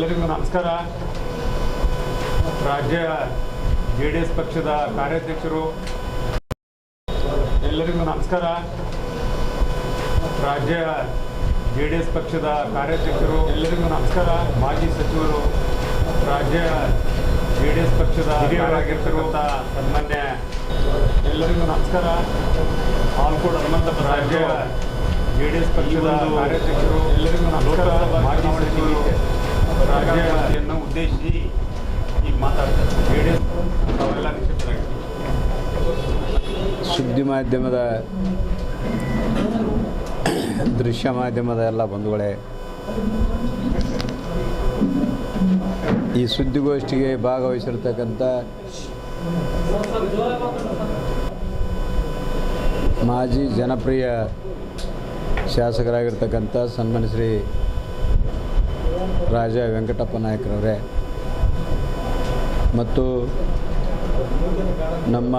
ಎಲ್ಲರಿಗೂ ನಮಸ್ಕಾರ. ರಾಜ್ಯ ಜೆ ಡಿ ಎಸ್ ಪಕ್ಷದ ಕಾರ್ಯಾಧ್ಯಕ್ಷರು, ಎಲ್ಲರಿಗೂ ನಮಸ್ಕಾರ. ರಾಜ್ಯ ಜೆ ಡಿ ಎಸ್ ಪಕ್ಷದ ಕಾರ್ಯಾಧ್ಯಕ್ಷರು, ಎಲ್ಲರಿಗೂ ನಮಸ್ಕಾರ. ಮಾಜಿ ಸಚಿವರು, ರಾಜ್ಯ ಜೆ ಡಿ ಎಸ್ ಪಕ್ಷದ ಹಿರಿಯರಾಗಿರ್ತಕ್ಕಂಥ ಸನ್ಮಾನ್ಯ ಎಲ್ಲರಿಗೂ ನಮಸ್ಕಾರ. ಆಲ್ಕೋಡ್ ಹನುಮಂತಪ್ಪ ರಾಜ್ಯ ಜೆ ಡಿ ಎಸ್ ಪಕ್ಷದ ಕಾರ್ಯಾಧ್ಯಕ್ಷರು, ಎಲ್ಲರಿಗೂ ನಮಸ್ಕಾರ. ಮಾಜಿ ಸಚಿವರು ಉದ್ದೇಶಿಸಿ ಈಗ ಮಾತಾಡ್ತಾರೆ. ಸುದ್ದಿ ಮಾಧ್ಯಮದ, ದೃಶ್ಯ ಮಾಧ್ಯಮದ ಎಲ್ಲ ಬಂಧುಗಳೇ, ಈ ಸುದ್ದಿಗೋಷ್ಠಿಗೆ ಭಾಗವಹಿಸಿರ್ತಕ್ಕಂಥ ಮಾಜಿ ಜನಪ್ರಿಯ ಶಾಸಕರಾಗಿರ್ತಕ್ಕಂಥ ಸನ್ಮಾನ್ಯ ಶ್ರೀ ರಾಜ ವೆಂಕಟಪ್ಪ ನಾಯಕರವರೇ. ಮತ್ತು ನಮ್ಮ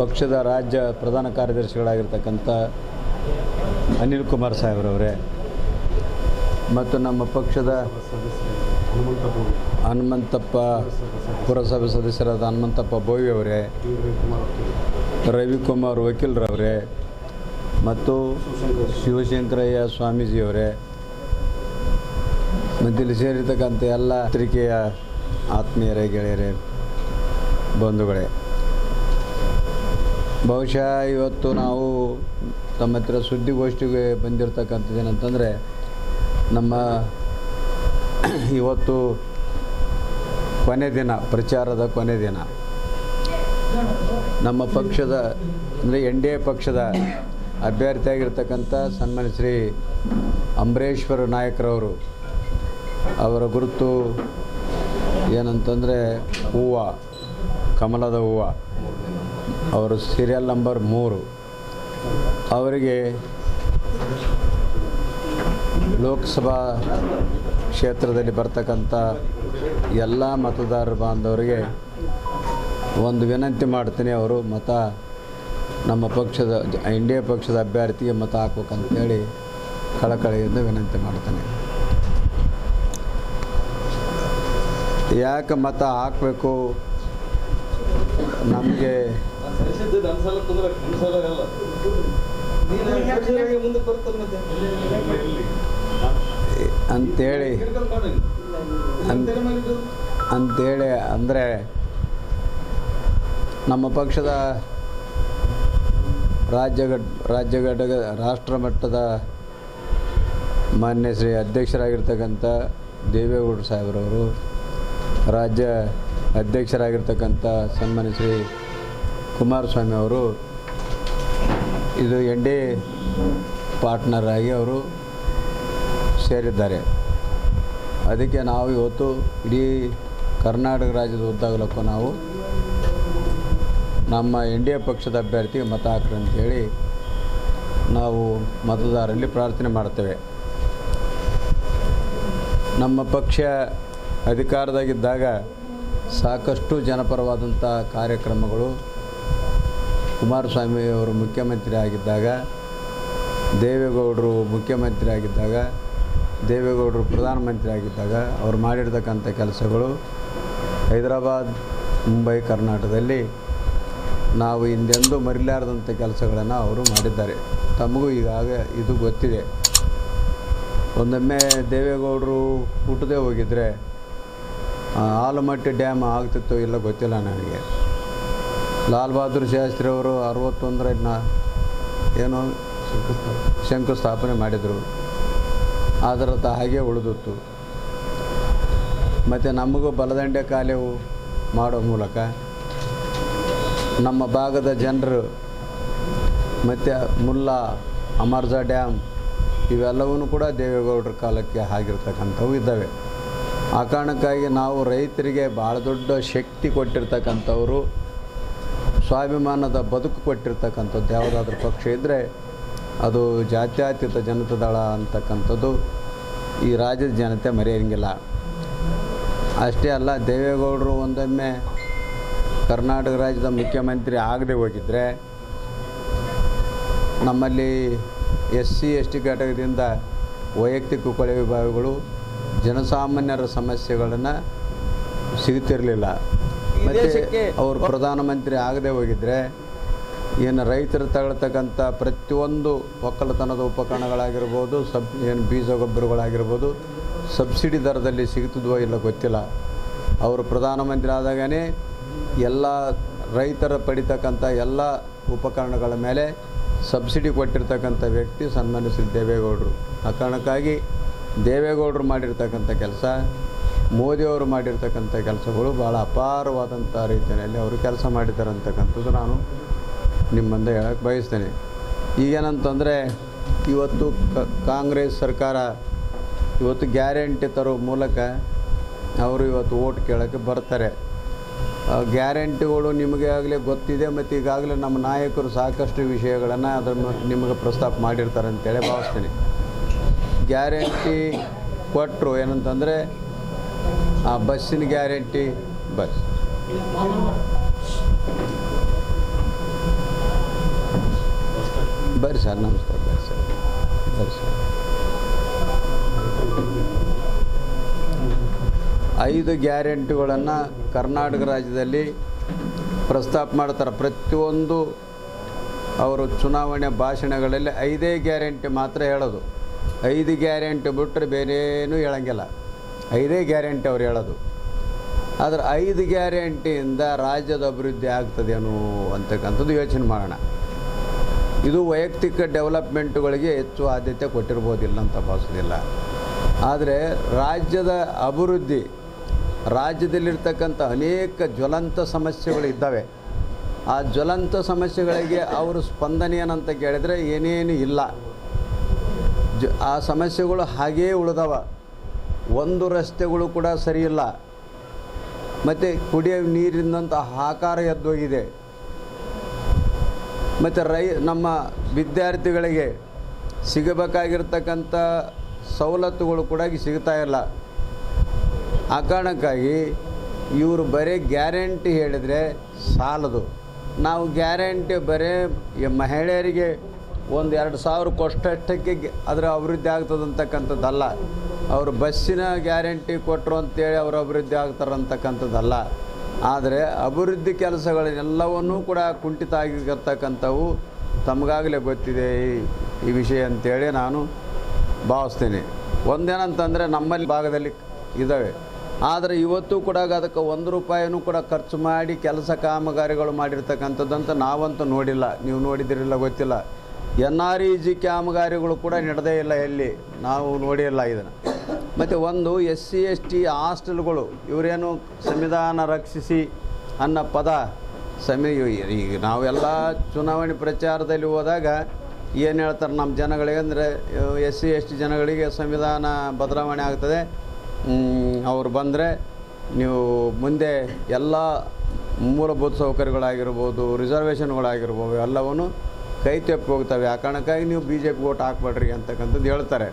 ಪಕ್ಷದ ರಾಜ್ಯ ಪ್ರಧಾನ ಕಾರ್ಯದರ್ಶಿಗಳಾಗಿರ್ತಕ್ಕಂಥ ಅನಿಲ್ ಕುಮಾರ್ ಸಾಹೇಬ್ರವರೇ ಮತ್ತು ನಮ್ಮ ಪಕ್ಷದ ಹನುಮಂತಪ್ಪ ಪುರಸಭೆ ಸದಸ್ಯರಾದ ಹನುಮಂತಪ್ಪ ಬೋವಿ ಅವರೇ, ರವಿಕುಮಾರ್ ವಕೀಲರವರೇ ಮತ್ತು ಶಿವಶಂಕರಯ್ಯ ಸ್ವಾಮೀಜಿಯವರೇ ಮತ್ತು ಸೇರಿರ್ತಕ್ಕಂಥ ಎಲ್ಲ ಪತ್ರಿಕೆಯ ಆತ್ಮೀಯರೇ, ಗೆಳೆಯರೇ, ಬಂಧುಗಳೇ, ಬಹುಶಃ ಇವತ್ತು ನಾವು ತಮ್ಮ ಹತ್ರ ಸುದ್ದಿಗೋಷ್ಠಿಗೆ ಬಂದಿರತಕ್ಕಂಥದ್ದು ಏನಂತಂದರೆ, ನಮ್ಮ ಇವತ್ತು ಕೊನೆ ದಿನ, ಪ್ರಚಾರದ ಕೊನೆ ದಿನ. ನಮ್ಮ ಪಕ್ಷದ, ಅಂದರೆ ಎನ್ ಡಿ ಎ ಪಕ್ಷದ ಅಭ್ಯರ್ಥಿಯಾಗಿರ್ತಕ್ಕಂಥ ಸನ್ಮಾನ್ಯ ಶ್ರೀ ಅಂಬರೇಶ್ವರ ನಾಯಕರವರು ಅವರ ಗುರುತು ಏನಂತಂದರೆ ಹೂವು, ಕಮಲದ ಹೂವು. ಅವರು ಸೀರಿಯಲ್ ನಂಬರ್ ಮೂರು. ಅವರಿಗೆ ಲೋಕಸಭಾ ಕ್ಷೇತ್ರದಲ್ಲಿ ಬರ್ತಕ್ಕಂಥ ಎಲ್ಲ ಮತದಾರ ಬಾಂಧವರಿಗೆ ಒಂದು ವಿನಂತಿ ಮಾಡ್ತೀನಿ ಅವರು ಮತ ನಮ್ಮ ಪಕ್ಷದ, ಎನ್ ಡಿ ಎ ಪಕ್ಷದ ಅಭ್ಯರ್ಥಿಗೆ ಮತ ಹಾಕ್ಬೇಕಂತೇಳಿ ಕಳಕಳಿಯಿಂದ ವಿನಂತಿ ಮಾಡ್ತೇನೆ. ಯಾಕೆ ಮತ ಹಾಕಬೇಕು? ನಮಗೆ ಅಂತೇಳಿ ಅಂತೇಳಿ ಅಂದರೆ ನಮ್ಮ ಪಕ್ಷದ ರಾಜ್ಯ ರಾಜ್ಯ ಘಟಕ ರಾಷ್ಟ್ರ ಮಟ್ಟದ ಮಾನ್ಯ ಶ್ರೀ ಅಧ್ಯಕ್ಷರಾಗಿರ್ತಕ್ಕಂಥ ದೇವೇಗೌಡರು ಸಾಹೇಬ್ರವರು ರಾಜ್ಯ ಅಧ್ಯಕ್ಷರಾಗಿರ್ತಕ್ಕಂಥ ಸನ್ಮಾನ್ಯ ಶ್ರೀ ಕುಮಾರಸ್ವಾಮಿ ಅವರು ಇದು ಎನ್ ಡಿ ಪಾರ್ಟ್ನರ್ ಆಗಿ ಅವರು ಸೇರಿದ್ದಾರೆ. ಅದಕ್ಕೆ ನಾವು ಇವತ್ತು ಇಡೀ ಕರ್ನಾಟಕ ರಾಜ್ಯದ ಉದ್ದಾಗಲಕ್ಕೂ ನಾವು ನಮ್ಮ ಎನ್ ಡಿ ಎ ಪಕ್ಷದ ಅಭ್ಯರ್ಥಿಗೆ ಮತ ಹಾಕ್ರಿ ಅಂತೇಳಿ ನಾವು ಮತದಾರರಲ್ಲಿ ಪ್ರಾರ್ಥನೆ ಮಾಡ್ತೇವೆ. ನಮ್ಮ ಪಕ್ಷ ಅಧಿಕಾರದಾಗಿದ್ದಾಗ ಸಾಕಷ್ಟು ಜನಪರವಾದಂಥ ಕಾರ್ಯಕ್ರಮಗಳು ಕುಮಾರಸ್ವಾಮಿ ಅವರು ಮುಖ್ಯಮಂತ್ರಿ ಆಗಿದ್ದಾಗ ದೇವೇಗೌಡರು ಮುಖ್ಯಮಂತ್ರಿ ಆಗಿದ್ದಾಗ ದೇವೇಗೌಡರು ಪ್ರಧಾನಮಂತ್ರಿ ಆಗಿದ್ದಾಗ ಅವ್ರು ಮಾಡಿರ್ತಕ್ಕಂಥ ಕೆಲಸಗಳು ಹೈದರಾಬಾದ್ ಮುಂಬೈ ಕರ್ನಾಟಕದಲ್ಲಿ ನಾವು ಹಿಂದೆಂದೂ ಮರಿಲಾರದಂಥ ಕೆಲಸಗಳನ್ನು ಅವರು ಮಾಡಿದ್ದಾರೆ. ತಮಗೂ ಈಗಾಗ ಇದು ಗೊತ್ತಿದೆ. ಒಂದೊಮ್ಮೆ ದೇವೇಗೌಡರು ಹುಟ್ಟದೇ ಹೋಗಿದ್ರೆ ಆ, ಆಲಮಟ್ಟಿ ಡ್ಯಾಮ್ ಆಗ್ತಿತ್ತೋ ಇಲ್ಲ ಗೊತ್ತಿಲ್ಲ ನನಗೆ. ಲಾಲ್ ಬಹದ್ದೂರ್ ಶಾಸ್ತ್ರಿ ಅವರು ಅರವತ್ತೊಂದರನ್ನ ಏನು ಶಂಕುಸ್ಥಾಪನೆ ಮಾಡಿದರು. ಅದರತ್ತ ಹಾಗೆ ಉಳಿದಿತ್ತು. ಮತ್ತು ನಮಗೂ ಬಲದಂಡೆ ಕಾಲೇವು ಮಾಡೋ ಮೂಲಕ ನಮ್ಮ ಭಾಗದ ಜನರು ಮತ್ತು ಮುಲ್ಲಾ, ಅಮರ್ಜಾ ಡ್ಯಾಮ್ ಇವೆಲ್ಲವೂ ಕೂಡ ದೇವೇಗೌಡರ ಕಾಲಕ್ಕೆ ಆಗಿರ್ತಕ್ಕಂಥವು ಇದ್ದಾವೆ. ಆ ಕಾರಣಕ್ಕಾಗಿ ನಾವು ರೈತರಿಗೆ ಭಾಳ ದೊಡ್ಡ ಶಕ್ತಿ ಕೊಟ್ಟಿರ್ತಕ್ಕಂಥವರು, ಸ್ವಾಭಿಮಾನದ ಬದುಕು ಕೊಟ್ಟಿರ್ತಕ್ಕಂಥದ್ದು, ಯಾವುದಾದ್ರೂ ಪಕ್ಷ ಇದ್ದರೆ ಅದು ಜಾತ್ಯತೀತ ಜನತಾ ದಳ ಅಂತಕ್ಕಂಥದ್ದು. ಈ ರಾಜ್ಯದ ಜನತೆ ಮರೆಯಂಗಿಲ್ಲ. ಅಷ್ಟೇ ಅಲ್ಲ, ದೇವೇಗೌಡರು ಒಂದೊಮ್ಮೆ ಕರ್ನಾಟಕ ರಾಜ್ಯದ ಮುಖ್ಯಮಂತ್ರಿ ಆಗದೆ ಹೋಗಿದ್ದರೆ ನಮ್ಮಲ್ಲಿ ಎಸ್ ಸಿ, ಎಸ್ ಟಿ ಘಟಕದಿಂದ ವೈಯಕ್ತಿಕ ಕೊಳೆ ವಿಭಾಗಗಳು ಜನಸಾಮಾನ್ಯರ ಸಮಸ್ಯೆಗಳನ್ನು ಸಿಗುತ್ತಿರಲಿಲ್ಲ ಮತ್ತು ಅವರು ಪ್ರಧಾನಮಂತ್ರಿ ಆಗದೆ ಹೋಗಿದ್ರೆ ಏನು ರೈತರು ತಗೊಳ್ತಕ್ಕಂಥ ಪ್ರತಿಯೊಂದು ಒಕ್ಕಲತನದ ಉಪಕರಣಗಳಾಗಿರ್ಬೋದು ಸಬ್ ಏನು ಬೀಜ ಗೊಬ್ಬರಗಳಾಗಿರ್ಬೋದು ಸಬ್ಸಿಡಿ ದರದಲ್ಲಿ ಸಿಗ್ತದೋ ಇಲ್ಲ ಗೊತ್ತಿಲ್ಲ. ಅವರು ಪ್ರಧಾನಮಂತ್ರಿ ಆದಾಗನೇ ಎಲ್ಲ ರೈತರ ಪಡಿತಕ್ಕಂಥ ಎಲ್ಲ ಉಪಕರಣಗಳ ಮೇಲೆ ಸಬ್ಸಿಡಿ ಕೊಟ್ಟಿರ್ತಕ್ಕಂಥ ವ್ಯಕ್ತಿ ಸನ್ಮಾನಿಸಿದ್ದೇವೇಗೌಡರು ದೇವೇಗೌಡರು ಆ ಕಾರಣಕ್ಕಾಗಿ ದೇವೇಗೌಡರು ಮಾಡಿರ್ತಕ್ಕಂಥ ಕೆಲಸ, ಮೋದಿಯವರು ಮಾಡಿರ್ತಕ್ಕಂಥ ಕೆಲಸಗಳು ಭಾಳ ಅಪಾರವಾದಂಥ ರೀತಿಯಲ್ಲಿ ಅವರು ಕೆಲಸ ಮಾಡಿದ್ದಾರೆ ಅಂತಕ್ಕಂಥದ್ದು ನಾನು ನಿಮ್ಮ ಮುಂದೆ ಹೇಳಕ್ಕೆ ಬಯಸ್ತೇನೆ. ಈಗೇನಂತಂದರೆ ಇವತ್ತು ಕಾಂಗ್ರೆಸ್ ಸರ್ಕಾರ ಇವತ್ತು ಗ್ಯಾರಂಟಿ ತರೋ ಮೂಲಕ ಅವರು ಇವತ್ತು ಓಟ್ ಕೇಳೋಕ್ಕೆ ಬರ್ತಾರೆ. ಗ್ಯಾರಂಟಿಗಳು ನಿಮಗೆ ಆಗಲೇ ಗೊತ್ತಿದೆ ಮತ್ತು ಈಗಾಗಲೇ ನಮ್ಮ ನಾಯಕರು ಸಾಕಷ್ಟು ವಿಷಯಗಳನ್ನು ಅದನ್ನು ನಿಮಗೆ ಪ್ರಸ್ತಾಪ ಮಾಡಿರ್ತಾರೆ ಅಂತೇಳಿ ಭಾವಿಸ್ತೀನಿ. ಗ್ಯಾರಂಟಿ ಕೊಟ್ಟರು ಏನಂತಂದರೆ ಆ ಬಸ್ಸಿನ ಗ್ಯಾರಂಟಿ ಬಸ್. ಬರ್ರಿ ಸರ್, ನಮಸ್ಕಾರ, ಬರ್ರಿ ಸರ್ ಬರ್ರಿ ಸರ್. ಐದು ಗ್ಯಾರಂಟಿಗಳನ್ನು ಕರ್ನಾಟಕ ರಾಜ್ಯದಲ್ಲಿ ಪ್ರಸ್ತಾಪ ಮಾಡ್ತಾರೆ. ಪ್ರತಿಯೊಂದು ಅವರು ಚುನಾವಣೆ ಭಾಷಣಗಳಲ್ಲಿ ಐದೇ ಗ್ಯಾರಂಟಿ ಮಾತ್ರ ಹೇಳೋದು. ಐದು ಗ್ಯಾರಂಟಿ ಬಿಟ್ಟರೆ ಬೇರೇನೂ ಹೇಳಂಗಿಲ್ಲ. ಐದೇ ಗ್ಯಾರಂಟಿ ಅವ್ರು ಹೇಳೋದು. ಆದರೆ ಐದು ಗ್ಯಾರಂಟಿಯಿಂದ ರಾಜ್ಯದ ಅಭಿವೃದ್ಧಿ ಆಗ್ತದೇನೋ ಅಂತಕ್ಕಂಥದ್ದು ಯೋಚನೆ ಮಾಡೋಣ. ಇದು ವೈಯಕ್ತಿಕ ಡೆವಲಪ್ಮೆಂಟ್ಗಳಿಗೆ ಹೆಚ್ಚು ಆದ್ಯತೆ ಕೊಟ್ಟಿರ್ಬೋದಿಲ್ಲ ಅಂತ ಭಾವಿಸೋದಿಲ್ಲ ಆದರೆ ರಾಜ್ಯದ ಅಭಿವೃದ್ಧಿ, ರಾಜ್ಯದಲ್ಲಿರ್ತಕ್ಕಂಥ ಅನೇಕ ಜ್ವಲಂತ ಸಮಸ್ಯೆಗಳು ಇದ್ದಾವೆ. ಆ ಜ್ವಲಂತ ಸಮಸ್ಯೆಗಳಿಗೆ ಅವರು ಸ್ಪಂದನೆ ಏನಂತ ಕೇಳಿದರೆ ಏನೇನು ಇಲ್ಲ. ಜ ಆ ಸಮಸ್ಯೆಗಳು ಹಾಗೇ ಉಳಿದವ. ಒಂದು ರಸ್ತೆಗಳು ಕೂಡ ಸರಿಯಿಲ್ಲ. ಮತ್ತು ಕುಡಿಯೋ ನೀರಿನಂಥ ಆಕಾರ ಎದ್ದೋಗಿದೆ. ಮತ್ತು ರೈ ನಮ್ಮ ವಿದ್ಯಾರ್ಥಿಗಳಿಗೆ ಸಿಗಬೇಕಾಗಿರ್ತಕ್ಕಂಥ ಸವಲತ್ತುಗಳು ಕೂಡ ಸಿಗ್ತಾ ಇಲ್ಲ. ಆ ಕಾರಣಕ್ಕಾಗಿ ಇವರು ಬರೀ ಗ್ಯಾರಂಟಿ ಹೇಳಿದರೆ ಸಾಲದು. ನಾವು ಗ್ಯಾರಂಟಿ ಬರೀ ಮಹಿಳೆಯರಿಗೆ ಒಂದು ಎರಡು ಸಾವಿರ ಕೊಷ್ಟಕ್ಕೆ ಅದರ ಅಭಿವೃದ್ಧಿ ಆಗ್ತದೆ ಅಂತಕ್ಕಂಥದ್ದಲ್ಲ. ಅವರು ಬಸ್ಸಿನ ಗ್ಯಾರಂಟಿ ಕೊಟ್ಟರು ಅಂತೇಳಿ ಅವರು ಅಭಿವೃದ್ಧಿ ಆಗ್ತಾರಂತಕ್ಕಂಥದ್ದಲ್ಲ. ಆದರೆ ಅಭಿವೃದ್ಧಿ ಕೆಲಸಗಳನ್ನೆಲ್ಲವನ್ನೂ ಕೂಡ ಕುಂಠಿತ ಆಗಿರ್ತಕ್ಕಂಥವು ತಮಗಾಗಲೇ ಗೊತ್ತಿದೆ ಈ- ವಿಷಯ ಅಂತೇಳಿ ನಾನು ಭಾವಿಸ್ತೀನಿ. ಒಂದೇನಂತಂದರೆ ನಮ್ಮಲ್ಲಿ ಭಾಗದಲ್ಲಿ ಇದ್ದಾವೆ. ಆದರೆ ಇವತ್ತು ಕೂಡ ಅದಕ್ಕೆ ಒಂದು ರೂಪಾಯಿನೂ ಕೂಡ ಖರ್ಚು ಮಾಡಿ ಕೆಲಸ ಕಾಮಗಾರಿಗಳು ಮಾಡಿರ್ತಕ್ಕಂಥದ್ದಂತ ನಾವಂತೂ ನೋಡಿಲ್ಲ. ನೀವು ನೋಡಿದಿರಿಲ್ಲ ಗೊತ್ತಿಲ್ಲ. ಎನ್ ಆರ್ ಇ ಜಿ ಕಾಮಗಾರಿಗಳು ಕೂಡ ನಡೆದೇ ಇಲ್ಲ ಎಲ್ಲಿ ನಾವು ನೋಡಿಲ್ಲ ಇದನ್ನು. ಮತ್ತು ಒಂದು ಎಸ್ ಸಿ, ಎಸ್ ಟಿ ಹಾಸ್ಟೆಲ್ಗಳು, ಇವರೇನು ಸಂವಿಧಾನ ರಕ್ಷಿಸಿ ಅನ್ನೋ ಪದ ಸಮಿ ಈಗ ನಾವೆಲ್ಲ ಚುನಾವಣೆ ಪ್ರಚಾರದಲ್ಲಿ ಹೋದಾಗ ಏನು ಹೇಳ್ತಾರೆ ನಮ್ಮ ಜನಗಳಿಗೆ ಅಂದರೆ, ಎಸ್ ಸಿ, ಎಸ್ ಟಿ ಜನಗಳಿಗೆ ಸಂವಿಧಾನ ಬದಲಾವಣೆ ಆಗ್ತದೆ. ಅವ್ರು ಬಂದರೆ ನೀವು ಮುಂದೆ ಎಲ್ಲ ಮೂಲಭೂತ ಸೌಕರ್ಯಗಳಾಗಿರ್ಬೋದು, ರಿಸರ್ವೇಷನ್ಗಳಾಗಿರ್ಬೋದು, ಎಲ್ಲವನ್ನು ಕೈ ತೆಪ್ಪಿ ಹೋಗ್ತವೆ. ಆ ಕಾರಣಕ್ಕಾಗಿ ನೀವು ಬಿ ಜೆ ಪಿ ಓಟ್ ಹಾಕ್ಬೇಡ್ರಿ ಅಂತಕ್ಕಂಥದ್ದು ಹೇಳ್ತಾರೆ.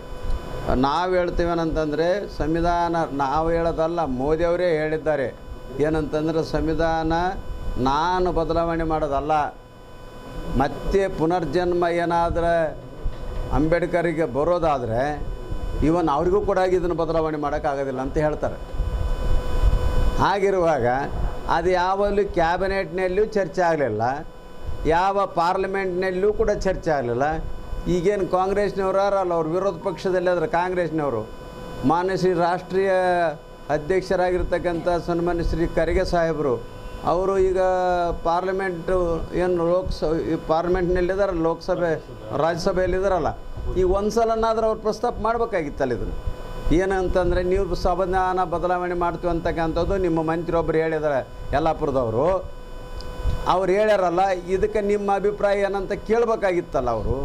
ನಾವು ಹೇಳ್ತೀವೇನಂತಂದರೆ ಸಂವಿಧಾನ, ನಾವು ಹೇಳೋದಲ್ಲ ಮೋದಿಯವರೇ ಹೇಳಿದ್ದಾರೆ. ಏನಂತಂದರೆ ಸಂವಿಧಾನ ನಾನು ಬದಲಾವಣೆ ಮಾಡೋದಲ್ಲ. ಮತ್ತೆ ಪುನರ್ಜನ್ಮ ಏನಾದರೆ ಅಂಬೇಡ್ಕರಿಗೆ ಬರೋದಾದರೆ ಇವನ್ ಅವ್ರಿಗೂ ಕೂಡ ಇದನ್ನು ಬದಲಾವಣೆ ಮಾಡೋಕ್ಕಾಗೋದಿಲ್ಲ ಅಂತ ಹೇಳ್ತಾರೆ. ಹಾಗಿರುವಾಗ ಅದು ಯಾವಲ್ಲೂ ಕ್ಯಾಬಿನೆಟ್ನಲ್ಲಿಯೂ ಚರ್ಚೆ ಆಗಲಿಲ್ಲ. ಯಾವ ಪಾರ್ಲಿಮೆಂಟ್ನಲ್ಲೂ ಕೂಡ ಚರ್ಚೆ ಆಗಲಿಲ್ಲ. ಈಗೇನು ಕಾಂಗ್ರೆಸ್ನವ್ರು ಅಲ್ಲ ಅವ್ರ ವಿರೋಧ ಪಕ್ಷದಲ್ಲಿ ಆದರೆ ಕಾಂಗ್ರೆಸ್ನವರು. ಮಾನ್ಯ ಶ್ರೀ ರಾಷ್ಟ್ರೀಯ ಅಧ್ಯಕ್ಷರಾಗಿರ್ತಕ್ಕಂಥ ಸನ್ಮಾನ್ಯ ಶ್ರೀ ಖರ್ಗೆ ಸಾಹೇಬರು, ಅವರು ಈಗ ಪಾರ್ಲಿಮೆಂಟು ಏನು ಲೋಕಸಭೆ ಈ ಪಾರ್ಲಿಮೆಂಟ್ನಲ್ಲಿದ್ದಾರೆ ಲೋಕಸಭೆ ರಾಜ್ಯಸಭೆಯಲ್ಲಿದ್ದಾರಲ್ಲ ಈ ಒಂದು ಸಲನಾದ್ರೂ ಅವ್ರು ಪ್ರಸ್ತಾಪ ಮಾಡಬೇಕಾಗಿತ್ತಲ್ಲ ಇದನ್ನು. ಏನಂತಂದರೆ ನೀವು ಸಂವಿಧಾನ ಬದಲಾವಣೆ ಮಾಡ್ತೀವಿ ಅಂತಕ್ಕಂಥದ್ದು ನಿಮ್ಮ ಮಂತ್ರಿ ಒಬ್ಬರು ಹೇಳಿದ್ದಾರೆ ಯಲ್ಲಾಪುರದವರು. ಅವ್ರು ಹೇಳ್ಯಾರಲ್ಲ, ಇದಕ್ಕೆ ನಿಮ್ಮ ಅಭಿಪ್ರಾಯ ಏನಂತ ಕೇಳಬೇಕಾಗಿತ್ತಲ್ಲ ಅವರು?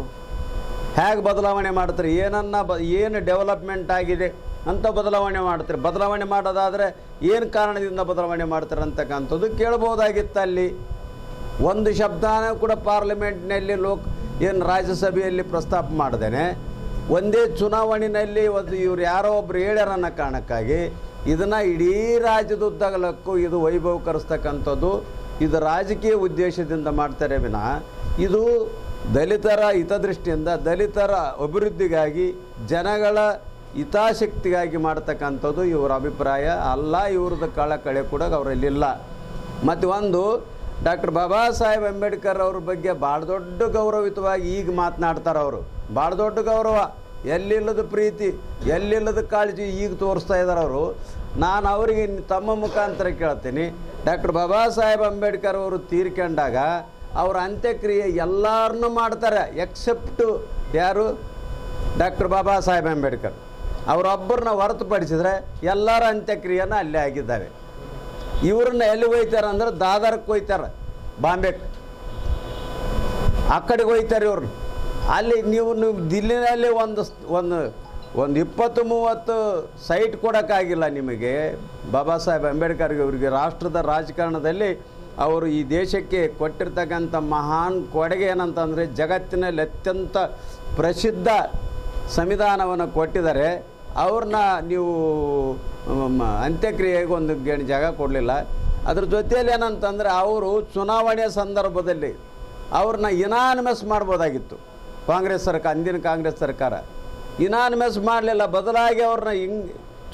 ಹೇಗೆ ಬದಲಾವಣೆ ಮಾಡ್ತಾರೆ? ಏನನ್ನ ಬ, ಏನು ಡೆವಲಪ್ಮೆಂಟ್ ಆಗಿದೆ ಅಂತ ಬದಲಾವಣೆ ಮಾಡ್ತಾರೆ? ಬದಲಾವಣೆ ಮಾಡೋದಾದರೆ ಏನು ಕಾರಣದಿಂದ ಬದಲಾವಣೆ ಮಾಡ್ತಾರೆ ಅಂತಕ್ಕಂಥದ್ದು ಕೇಳ್ಬೋದಾಗಿತ್ತು ಅಲ್ಲಿ. ಒಂದು ಶಬ್ದನೂ ಕೂಡ ಪಾರ್ಲಿಮೆಂಟ್ನಲ್ಲಿ ಲೋಕ್, ಏನು ರಾಜ್ಯಸಭೆಯಲ್ಲಿ ಪ್ರಸ್ತಾಪ ಮಾಡ್ದೇನೆ. ಒಂದೇ ಚುನಾವಣೆಯಲ್ಲಿ ಒಂದು ಇವ್ರು ಯಾರೋ ಒಬ್ರು ಹೇಳ್ಯಾರ ಅನ್ನೋ ಕಾರಣಕ್ಕಾಗಿ ಇದನ್ನು ಇಡೀ ರಾಜ್ಯದುದ್ದಗಲಕ್ಕೂ ಇದು ವೈಭವೀಕರಿಸ್ತಕ್ಕಂಥದ್ದು ಇದು ರಾಜಕೀಯ ಉದ್ದೇಶದಿಂದ ಮಾಡ್ತಾರೆ ವಿನ ಇದು ದಲಿತರ ಹಿತದೃಷ್ಟಿಯಿಂದ ದಲಿತರ ಅಭಿವೃದ್ಧಿಗಾಗಿ ಜನಗಳ ಹಿತಾಸಕ್ತಿಗಾಗಿ ಮಾಡ್ತಕ್ಕಂಥದ್ದು ಇವರ ಅಭಿಪ್ರಾಯ. ಅಲ್ಲ, ಇವ್ರದ್ದು ಕಳಕಳೆ ಕೂಡ ಅವರಲ್ಲಿಲ್ಲ ಮತ್ತು ಒಂದು, ಡಾಕ್ಟರ್ ಬಾಬಾ ಸಾಹೇಬ್ ಅಂಬೇಡ್ಕರ್ ಅವ್ರ ಬಗ್ಗೆ ಭಾಳ ದೊಡ್ಡ ಗೌರವಿತವಾಗಿ ಈಗ ಮಾತನಾಡ್ತಾರೆ ಅವರು. ಭಾಳ ದೊಡ್ಡ ಗೌರವ. ಎಲ್ಲಿಲ್ಲದ ಪ್ರೀತಿ, ಎಲ್ಲಿಲ್ಲದ ಕಾಳಜಿ ಈಗ ತೋರಿಸ್ತಾ ಇದ್ದಾರೆ ಅವರು. ನಾನು ಅವರಿಗೆ ತಮ್ಮ ಮುಖಾಂತರ ಕೇಳ್ತೀನಿ. ಡಾಕ್ಟರ್ ಬಾಬಾ ಸಾಹೇಬ್ ಅಂಬೇಡ್ಕರ್ ಅವರು ತೀರ್ಕೊಂಡಾಗ ಅವರ ಅಂತ್ಯಕ್ರಿಯೆ ಎಲ್ಲರನ್ನೂ ಮಾಡ್ತಾರೆ ಎಕ್ಸೆಪ್ಟು ಯಾರು? ಡಾಕ್ಟರ್ ಬಾಬಾ ಸಾಹೇಬ್ ಅಂಬೇಡ್ಕರ್. ಅವರೊಬ್ಬರನ್ನ ಹೊರತುಪಡಿಸಿದ್ರೆ ಎಲ್ಲರ ಅಂತ್ಯಕ್ರಿಯೆನ ಅಲ್ಲೇ ಆಗಿದ್ದಾವೆ. ಇವ್ರನ್ನ ಎಲ್ಲಿ ಒಯ್ತಾರೆ ಅಂದ್ರೆ ದಾದರಕ್ಕೆ ಒಯ್ತಾರೆ ಬಾಂಬೆಗೆ ಆ ಕಡೆಗೆ ಒಯ್ತಾರೆ ಇವ್ರನ್ನ. ಅಲ್ಲಿ ನೀವು ನೀವು ದಿಲ್ಲಿನಲ್ಲಿ ಒಂದು ಒಂದು ಒಂದು ಇಪ್ಪತ್ತು ಮೂವತ್ತು ಸೈಟ್ ಕೊಡೋಕ್ಕಾಗಿಲ್ಲ ನಿಮಗೆ ಬಾಬಾ ಸಾಹೇಬ್ ಅಂಬೇಡ್ಕರ್ ಇವರಿಗೆ ರಾಷ್ಟ್ರದ ರಾಜಕಾರಣದಲ್ಲಿ ಅವರು ಈ ದೇಶಕ್ಕೆ ಕೊಟ್ಟಿರ್ತಕ್ಕಂಥ ಮಹಾನ್ ಕೊಡುಗೆ ಏನಂತಂದರೆ ಜಗತ್ತಿನಲ್ಲಿ ಅತ್ಯಂತ ಪ್ರಸಿದ್ಧ ಸಂವಿಧಾನವನ್ನು ಕೊಟ್ಟಿದ್ದಾರೆ. ಅವ್ರನ್ನ ನೀವು ಅಂತ್ಯಕ್ರಿಯೆಗೆ ಒಂದು ಗೇಣು ಜಾಗ ಕೊಡಲಿಲ್ಲ. ಅದ್ರ ಜೊತೆಯಲ್ಲಿ ಏನಂತಂದರೆ ಅವರು ಚುನಾವಣೆಯ ಸಂದರ್ಭದಲ್ಲಿ ಅವ್ರನ್ನ ಇನಾನಿಮಸ್ ಮಾಡ್ಬೋದಾಗಿತ್ತು. ಕಾಂಗ್ರೆಸ್ ಸರ್ಕಾರ, ಅಂದಿನ ಕಾಂಗ್ರೆಸ್ ಸರ್ಕಾರ. ಇನಾನಿಮಸ್ ಮಾಡಲಿಲ್ಲ, ಬದಲಾಗಿ ಅವ್ರನ್ನ ಹಿಂಗ್